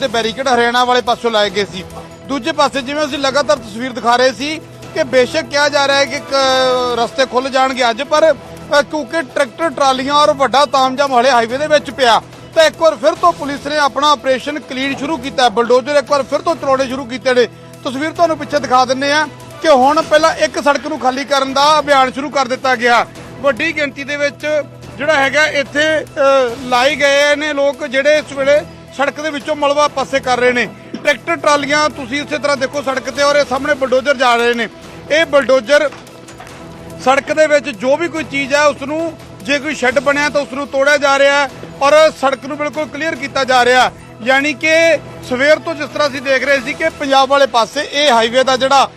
ਤੇ ਬੈਰੀਕੇਡ ਹਰਿਆਣਾ ਵਾਲੇ ਪਾਸੋਂ ਲਾਏ ਗਏ ਸੀ। ਦੂਜੇ ਪਾਸੇ ਜਿਵੇਂ ਅਸੀਂ ਲਗਾਤਾਰ ਤਸਵੀਰ ਦਿਖਾ ਰਹੇ ਸੀ ਕਿ ਬੇਸ਼ੱਕ ਕਿਹਾ ਜਾ ਰਿਹਾ ਹੈ ਕਿ ਰਸਤੇ ਖੁੱਲ ਜਾਣਗੇ ਅੱਜ ਪਰ ਕਿਉਂਕਿ ਟਰੈਕਟਰ ਟਰਾਲੀਆਂ ਔਰ ਵੱਡਾ ਤਾਮਜਾਮ ਹਲੇ ਹਾਈਵੇ ਦੇ ਵਿੱਚ ਪਿਆ। ਤਾਂ ਇੱਕ ਵਾਰ ਫਿਰ ਤੋਂ ਪੁਲਿਸ ਨੇ ਆਪਣਾ ਆਪਰੇਸ਼ਨ ਕਲੀਨ ਸ਼ੁਰੂ ਕੀਤਾ ਬਲਡੋਜ਼ਰ ਇੱਕ ਵਾਰ ਫਿਰ ਤੋਂ ਚਲਾਉਣੇ ਸ਼ੁਰੂ ਕੀਤੇ ਨੇ। ਤਸਵੀਰ ਤੁਹਾਨੂੰ ਪਿੱਛੇ ਦਿਖਾ ਦਿੰਨੇ ਆ ਕਿ ਹੁਣ ਪਹਿਲਾਂ ਇੱਕ ਸੜਕ ਨੂੰ ਖਾਲੀ ਕਰਨ ਦਾ ਅਭਿਆਨ ਸ਼ੁਰੂ ਕਰ ਦਿੱਤਾ ਗਿਆ। ਵੱਡੀ ਗਿਣਤੀ ਦੇ ਵਿੱਚ ਜਿਹੜਾ ਹੈਗਾ ਇੱਥੇ ਅ, ਲਾਏ ਗਏ ਨੇ ਲੋਕ ਜਿਹੜੇ ਇਸ ਵੇਲੇ ਸੜਕ ਦੇ ਵਿੱਚੋਂ ਮਲਬਾ ਪਾਸੇ ਕਰ ਰਹੇ ਨੇ। ਟਰੈਕਟਰ, ਟਰਾਲੀਆਂ ਤੁਸੀਂ ਇਸੇ ਤਰ੍ਹਾਂ ਦੇਖੋ ਸੜਕ ਤੇ ਔਰ ਇਹ ਸਾਹਮਣੇ ਬਲਡੋਜ਼ਰ ਜਾ ਰਹੇ ਨੇ। ਇਹ ਬਲਡੋਜ਼ਰ ਸੜਕ ਦੇ ਵਿੱਚ ਜੋ ਵੀ ਕੋਈ ਚੀਜ਼ ਹੈ ਉਸ ਨੂੰ ਜੇ ਕੋਈ ਸ਼ੈੱਡ ਬਣਿਆ ਤਾਂ ਉਸ ਨੂੰ ਤੋੜਿਆ ਜਾ ਰਿਹਾ ਹੈ ਔਰ ਸੜਕ ਨੂੰ ਬਿਲਕੁਲ ਕਲੀਅਰ ਕੀਤਾ ਜਾ ਰਿਹਾ ਯਾਨੀ ਕਿ ਸਵੇਰ ਤੋਂ ਜਿਸ ਤਰ੍ਹਾਂ ਅਸੀਂ ਦੇਖ ਰਹੇ ਸੀ ਕਿ ਪੰਜਾਬ ਵਾਲੇ ਪਾਸੇ ਇਹ ਹਾਈਵੇ ਦਾ ਜਿਹੜਾ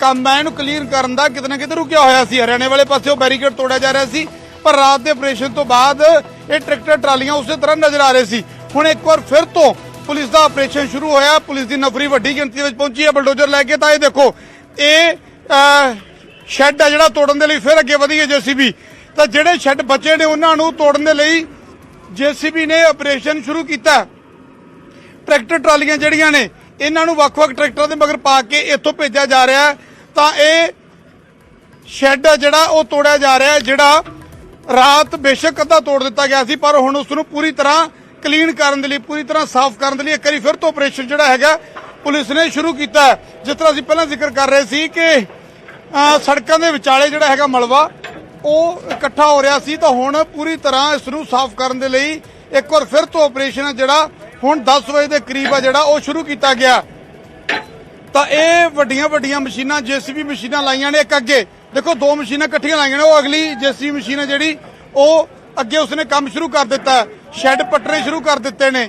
ਕੰਮ ਹੈ, ਇਹਨੂੰ ਕਲੀਅਰ ਕਰਨ ਦਾ ਕਿਤੇ ਨਾ ਕਿਤੇ ਰੁਕਿਆ ਹੋਇਆ ਸੀ। ਹਰਿਆਣੇ ਵਾਲੇ ਪਾਸੇ ਉਹ ਬੈਰੀਕੇਡ ਤੋੜਿਆ ਜਾ ਰਿਹਾ ਸੀ, ਪਰ ਰਾਤ ਦੇ ਆਪਰੇਸ਼ਨ ਤੋਂ ਬਾਅਦ ਇਹ ਟਰੈਕਟਰ, ਟਰਾਲੀਆਂ ਉਸੇ ਤਰ੍ਹਾਂ ਨਜ਼ਰ ਆ ਰਹੇ ਸੀ। ਹੁਣ ਇੱਕ ਵਾਰ ਫਿਰ ਤੋਂ ਪੁਲਿਸ ਦਾ ਆਪਰੇਸ਼ਨ ਸ਼ੁਰੂ ਹੋਇਆ, ਪੁਲਿਸ ਦੀ ਨਫਰੀ ਵੱਡੀ ਗਿਣਤੀ ਵਿੱਚ ਪਹੁੰਚੀ ਹੈ, ਬਲਡੋਜ਼ਰ ਲੈ ਕੇ, ਤਾਂ ਇਹ ਦੇਖੋ, ਇਹ ਸ਼ੈੱਡ ਆ ਜਿਹੜਾ ਤੋੜਨ ਦੇ ਲਈ ਫਿਰ ਅੱਗੇ ਵਧੀ ਹੈ ਜੀਸੀਬੀ। ਤਾਂ ਜਿਹੜੇ ਸ਼ੈੱਡ ਬਚੇ ਨੇ ਉਹਨਾਂ ਨੂੰ ਤੋੜਨ ਦੇ ਲਈ ਜੀਸੀਬੀ ਨੇ ਆਪਰੇਸ਼ਨ ਸ਼ੁਰੂ ਕੀਤਾ। ਟਰੈਕਟਰ ਟਰਾਲੀਆਂ ਜਿਹੜੀਆਂ ਨੇ, ਇਹਨਾਂ ਨੂੰ ਵੱਖ-ਵੱਖ ਟਰੈਕਟਰਾਂ ਦੇ ਮਗਰ ਪਾ ਕੇ ਇੱਥੋਂ ਭੇਜਿਆ ਜਾ ਰਿਹਾ ਤਾਂ ਇਹ ਸ਼ੈੱਡ ਆ ਜਿਹੜਾ, ਉਹ ਤੋੜਿਆ ਜਾ ਰਿਹਾ ਜਿਹੜਾ ਰਾਤ ਬੇਸ਼ੱਕ ਅੱਧਾ ਤੋੜ ਦਿੱਤਾ ਗਿਆ ਸੀ, ਪਰ ਹੁਣ ਉਸ ਨੂੰ ਪੂਰੀ ਤਰ੍ਹਾਂ ਕਲੀਨ ਕਰਨ ਦੇ ਲਈ, ਪੂਰੀ ਤਰ੍ਹਾਂ ਸਾਫ਼ ਕਰਨ ਦੇ ਲਈ ਇੱਕ ਵਾਰੀ ਫਿਰ ਤੋਂ ਆਪਰੇਸ਼ਨ ਜਿਹੜਾ ਹੈਗਾ, ਪੁਲਿਸ ਨੇ ਸ਼ੁਰੂ ਕੀਤਾ ਜਿਸ ਤਰ੍ਹਾਂ ਅਸੀਂ ਪਹਿਲਾਂ ਜ਼ਿਕਰ ਕਰ ਰਹੇ ਸੀ ਕਿ ਸੜਕਾਂ ਦੇ ਵਿਚਾਲੇ ਜਿਹੜਾ ਹੈਗਾ ਮਲਬਾ, ਉਹ ਇਕੱਠਾ ਹੋ ਰਿਹਾ ਸੀ ਤਾਂ ਹੁਣ ਪੂਰੀ ਤਰ੍ਹਾਂ ਇਸ ਨੂੰ ਸਾਫ਼ ਕਰਨ ਦੇ ਲਈ ਇੱਕ ਵਾਰ ਫਿਰ ਤੋਂ ਆਪਰੇਸ਼ਨ ਜਿਹੜਾ ਹੁਣ 10 ਵਜੇ ਦੇ ਕਰੀਬ ਆ ਜਿਹੜਾ ਉਹ ਸ਼ੁਰੂ ਕੀਤਾ ਗਿਆ। ਤਾਂ ਇਹ ਵੱਡੀਆਂ ਵੱਡੀਆਂ ਮਸ਼ੀਨਾਂ, ਜੀਸੀਬੀ ਮਸ਼ੀਨਾਂ ਲਾਈਆਂ ਨੇ ਇੱਕ ਅੱਗੇ। ਦੇਖੋ, ਦੋ ਮਸ਼ੀਨਾਂ ਇਕੱਠੀਆਂ ਲਾਈਆਂ ਨੇ, ਉਹ ਅਗਲੀ ਜੀਸੀਬੀ ਮਸ਼ੀਨ ਹੈ ਜਿਹੜੀ, ਉਹ ਅੱਗੇ ਉਸਨੇ ਕੰਮ ਸ਼ੁਰੂ ਕਰ ਦਿੱਤਾ ਸ਼ੈੱਡ ਪੱਟਣੇ ਸ਼ੁਰੂ ਕਰ ਦਿੱਤੇ ਨੇ।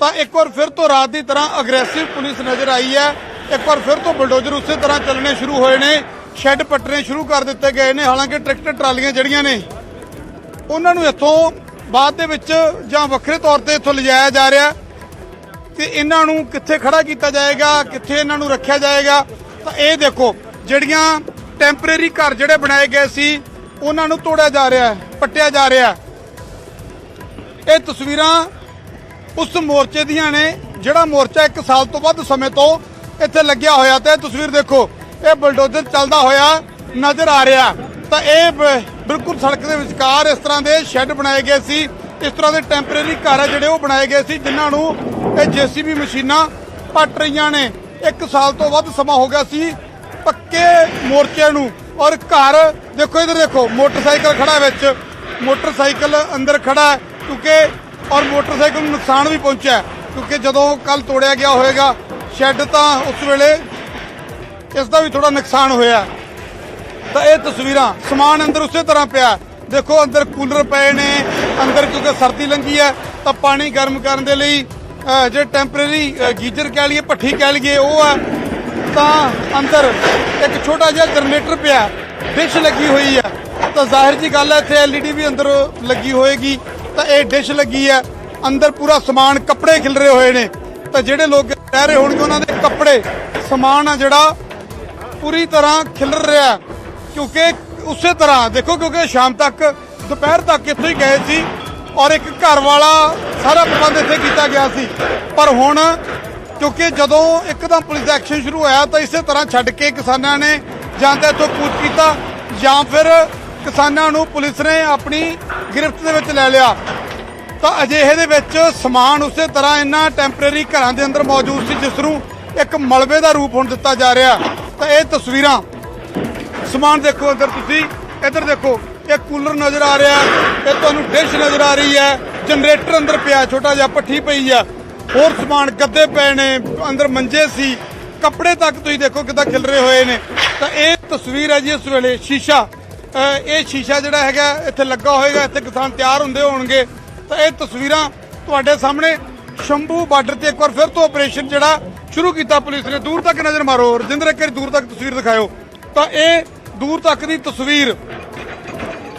ਤਾਂ ਇੱਕ ਵਾਰ ਫਿਰ ਤੋਂ ਰਾਤ ਦੀ ਤਰ੍ਹਾਂ ਅਗਰੈਸਿਵ ਪੁਲਿਸ ਨਜ਼ਰ ਆਈ ਹੈ। ਇੱਕ ਵਾਰ ਫਿਰ ਤੋਂ ਬਲਡੋਜ਼ਰ ਉਸੇ ਤਰ੍ਹਾਂ ਚੱਲਣੇ ਸ਼ੁਰੂ ਹੋਏ ਨੇ। ਸ਼ੈੱਡ ਪੱਟਣੇ ਸ਼ੁਰੂ ਕਰ ਦਿੱਤੇ ਗਏ ਨੇ। ਹਾਲਾਂਕਿ ਟਰੈਕਟਰ ਟਰਾਲੀਆਂ ਜਿਹੜੀਆਂ ਨੇ, ਉਹਨਾਂ ਨੂੰ ਇੱਥੋਂ ਬਾਅਦ ਦੇ ਵਿੱਚ ਜਾਂ ਵੱਖਰੇ ਤੌਰ ਤੇ ਇੱਥੋਂ ਲਿਜਾਇਆ ਜਾ ਰਿਹਾ ਤੇ ਇਹਨਾਂ ਨੂੰ ਕਿੱਥੇ ਖੜਾ ਕੀਤਾ ਜਾਏਗਾ, ਕਿੱਥੇ ਇਹਨਾਂ ਨੂੰ ਰੱਖਿਆ ਜਾਏਗਾ? ਤਾਂ ਇਹ ਦੇਖੋ, ਜਿਹੜੀਆਂ ਟੈਂਪਰੇਰੀ ਘਰ ਜਿਹੜੇ ਬਣਾਏ ਗਏ ਸੀ ਉਹਨਾਂ ਨੂੰ ਤੋੜਿਆ ਜਾ ਰਿਹਾ ਹੈ, ਪੱਟਿਆ ਜਾ ਰਿਹਾ ਹੈ। ਇਹ ਤਸਵੀਰਾਂ ਉਸ ਮੋਰਚੇ ਦੀਆਂ ਨੇ, ਜਿਹੜਾ ਮੋਰਚਾ 1 ਸਾਲ ਤੋਂ ਵੱਧ ਸਮੇਂ ਤੋਂ ਇੱਥੇ ਲੱਗਿਆ ਹੋਇਆ ਤੇ ਤਸਵੀਰ ਦੇਖੋ, ਇਹ ਬਲਡੋਜ਼ਰ ਚੱਲਦਾ ਹੋਇਆ ਨਜ਼ਰ ਆ ਰਿਹਾ। ਤਾਂ ਇਹ ਬ- ਬਿਲਕੁਲ ਸੜਕ ਦੇ ਵਿਚਕਾਰ ਇਸ ਤਰ੍ਹਾਂ ਦੇ ਸ਼ੈੱਡ ਬਣਾਏ ਗਏ ਸੀ, ਇਸ ਤਰ੍ਹਾਂ ਦੇ ਟੈਂਪਰੇਰੀ ਘਰ ਆ ਜਿਹੜੇ ਉਹ ਬਣਾਏ ਗਏ ਸੀ, ਜਿਨ੍ਹਾਂ ਨੂੰ ਇਹ ਜੀਸੀਬੀ ਮਸ਼ੀਨਾਂ ਪੱਟ ਰਹੀਆਂ ਨੇ। 1 ਸਾਲ ਤੋਂ ਵੱਧ ਸਮਾਂ ਹੋ ਗਿਆ ਸੀ ਪੱਕੇ ਮੋਰਚੇ ਨੂੰ। ਔਰ ਘਰ ਦੇਖੋ ਇਧਰ ਦੇਖੋ ਮੋਟਰਸਾਈਕਲ ਖੜਾ ਵਿੱਚ। ਮੋਟਰਸਾਈਕਲ ਅੰਦਰ ਖੜਾ ਕਿਉਂਕਿ ਔਰ ਮੋਟਰਸਾਈਕਲ ਨੂੰ ਨੁਕਸਾਨ ਵੀ ਪਹੁੰਚਿਆ ਕਿਉਂਕਿ ਜਦੋਂ ਕੱਲ ਤੋੜਿਆ ਗਿਆ ਹੋਵੇਗਾ ਸ਼ੈੱਡ ਤਾਂ ਉਸ ਵੇਲੇ ਇਸ ਦਾ ਵੀ ਥੋੜਾ ਨੁਕਸਾਨ ਹੋਇਆ ਤਾਂ ਇਹ ਤਸਵੀਰਾਂ ਸਮਾਨ ਅੰਦਰ ਉਸੇ ਤਰ੍ਹਾਂ ਪਿਆ ਦੇਖੋ ਅੰਦਰ ਕੂਲਰ ਪਏ ਨੇ ਅੰਦਰ ਕਿਉਂਕਿ ਸਰਦੀ ਲੰਗੀ ਹੈ ਤਾਂ ਪਾਣੀ ਗਰਮ ਕਰਨ ਦੇ ਲਈ ਅਹ, ਜਿਹੜੇ ਟੈਂਪਰੇਰੀ ਗੀਜ਼ਰ ਕਹਿ ਲਈਏ ਭੱਠੀ ਕਹਿ ਲਈਏ ਉਹ ਆ ਤਾਂ ਅੰਦਰ ਇੱਕ ਛੋਟਾ ਜਿਹਾ ਜਨਰੇਟਰ ਪਿਆ, ਡਿਸ਼ ਲੱਗੀ ਹੋਈ ਹੈ ਤਾਂ ਜ਼ਾਹਿਰ ਜੀ ਗੱਲ ਹੈ ਇੱਥੇ ਐਲਈਡੀ ਵੀ ਅੰਦਰ ਲੱਗੀ ਹੋਏਗੀ, ਤਾਂ ਇਹ ਡਿਸ਼ ਲੱਗੀ ਹੈ ਅੰਦਰ ਪੂਰਾ ਸਮਾਨ, ਕੱਪੜੇ ਖਿਲਰੇ ਹੋਏ ਨੇ। ਤਾਂ ਜਿਹੜੇ ਲੋਕ ਰਹਿ ਰਹੇ ਹੋਣਗੇ, ਉਹਨਾਂ ਦੇ ਕੱਪੜੇ, ਸਮਾਨ ਆ ਜਿਹੜਾ, ਪੂਰੀ ਤਰ੍ਹਾਂ ਖਿਲਰ ਰਿਹਾ। ਕਿਉਂਕਿ ਉਸੇ ਤਰ੍ਹਾਂ, ਦੇਖੋ, ਕਿਉਂਕਿ ਸ਼ਾਮ ਤੱਕ, ਦੁਪਹਿਰ ਤੱਕ ਇੱਥੇ ਹੀ ਗਏ ਸੀ, ਔਰ ਇੱਕ ਘਰ ਵਾਲਾ ਸਾਰਾ ਪ੍ਰਬੰਧ ਇੱਥੇ ਕੀਤਾ ਗਿਆ ਸੀ। ਪਰ ਹੁਣ ਕਿਉਂਕਿ ਜਦੋਂ ਇੱਕਦਮ ਪੁਲਿਸ ਦਾ ਐਕਸ਼ਨ ਸ਼ੁਰੂ ਹੋਇਆ ਤਾਂ ਇਸੇ ਤਰ੍ਹਾਂ ਛੱਡ ਕੇ ਕਿਸਾਨਾਂ ਨੇ ਜਾਂ ਤਾਂ ਇੱਥੋਂ ਕੂਚ ਕੀਤਾ ਜਾਂ ਫਿਰ ਕਿਸਾਨਾਂ ਨੂੰ ਪੁਲਿਸ ਨੇ ਆਪਣੀ ਗ੍ਰਿਫਤ ਦੇ ਵਿੱਚ ਲੈ ਲਿਆ। ਤਾਂ ਅਜਿਹੇ ਦੇ ਵਿੱਚ ਸਮਾਨ ਉਸੇ ਤਰ੍ਹਾਂ ਇਹਨਾਂ ਟੈਂਪਰੇਰੀ ਘਰਾਂ ਦੇ ਅੰਦਰ ਮੌਜੂਦ ਸੀ, ਜਿਸ ਨੂੰ ਇੱਕ ਮਲਬੇ ਦਾ ਰੂਪ ਹੁਣ ਦਿੱਤਾ ਜਾ ਰਿਹਾ। ਤਾਂ ਇਹ ਤਸਵੀਰਾਂ ਸਮਾਨ ਦੇਖੋ ਅੰਦਰ ਤੁਸੀਂ, ਇੱਧਰ ਦੇਖੋ, ਇਹ ਕੂਲਰ ਨਜ਼ਰ ਆ ਰਿਹਾ, ਇਹ ਤੁਹਾਨੂੰ ਡਿਸ਼ ਨਜ਼ਰ ਆ ਰਹੀ ਹੈ, ਜਨਰੇਟਰ ਅੰਦਰ ਪਿਆ, ਛੋਟਾ ਜਿਹਾ ਪੱਠੀ ਪਈ ਆ ਹੋਰ ਸਮਾਨ ਗੱਦੇ ਪਏ ਨੇ, ਅੰਦਰ ਮੰਜੇ ਸੀ। ਕੱਪੜੇ ਤੱਕ ਤੁਸੀਂ ਦੇਖੋ ਕਿੱਦਾਂ ਖਿਲਰੇ ਹੋਏ ਨੇ। ਤਾਂ ਇਹ ਤਸਵੀਰ ਹੈ ਜੀ ਇਸ ਵੇਲੇ ਸ਼ੀਸ਼ਾ। ਇਹ ਸ਼ੀਸ਼ਾ ਜਿਹੜਾ ਹੈਗਾ, ਇੱਥੇ ਲੱਗਾ ਹੋਏਗਾ, ਇੱਥੇ ਕਿਸਾਨ ਤਿਆਰ ਹੁੰਦੇ ਹੋਣਗੇ। ਤਾਂ ਇਹ ਤਸਵੀਰਾਂ ਤੁਹਾਡੇ ਸਾਹਮਣੇ। ਸ਼ੰਭੂ ਬਾਰਡਰ ਤੇ ਇੱਕ ਵਾਰ ਫਿਰ ਤੋਂ ਆਪਰੇਸ਼ਨ ਜਿਹੜਾ ਸ਼ੁਰੂ ਕੀਤਾ ਪੁਲਿਸ ਨੇ। ਦੂਰ ਤੱਕ ਨਜ਼ਰ ਮਾਰੋ। ਰਜਿੰਦਰ, ਇੱਕ ਵਾਰੀ ਦੂਰ ਤੱਕ ਤਸਵੀਰ ਦਿਖਾਓ ਤਾਂ ਇਹ ਦੂਰ ਤੱਕ ਦੀ ਤਸਵੀਰ।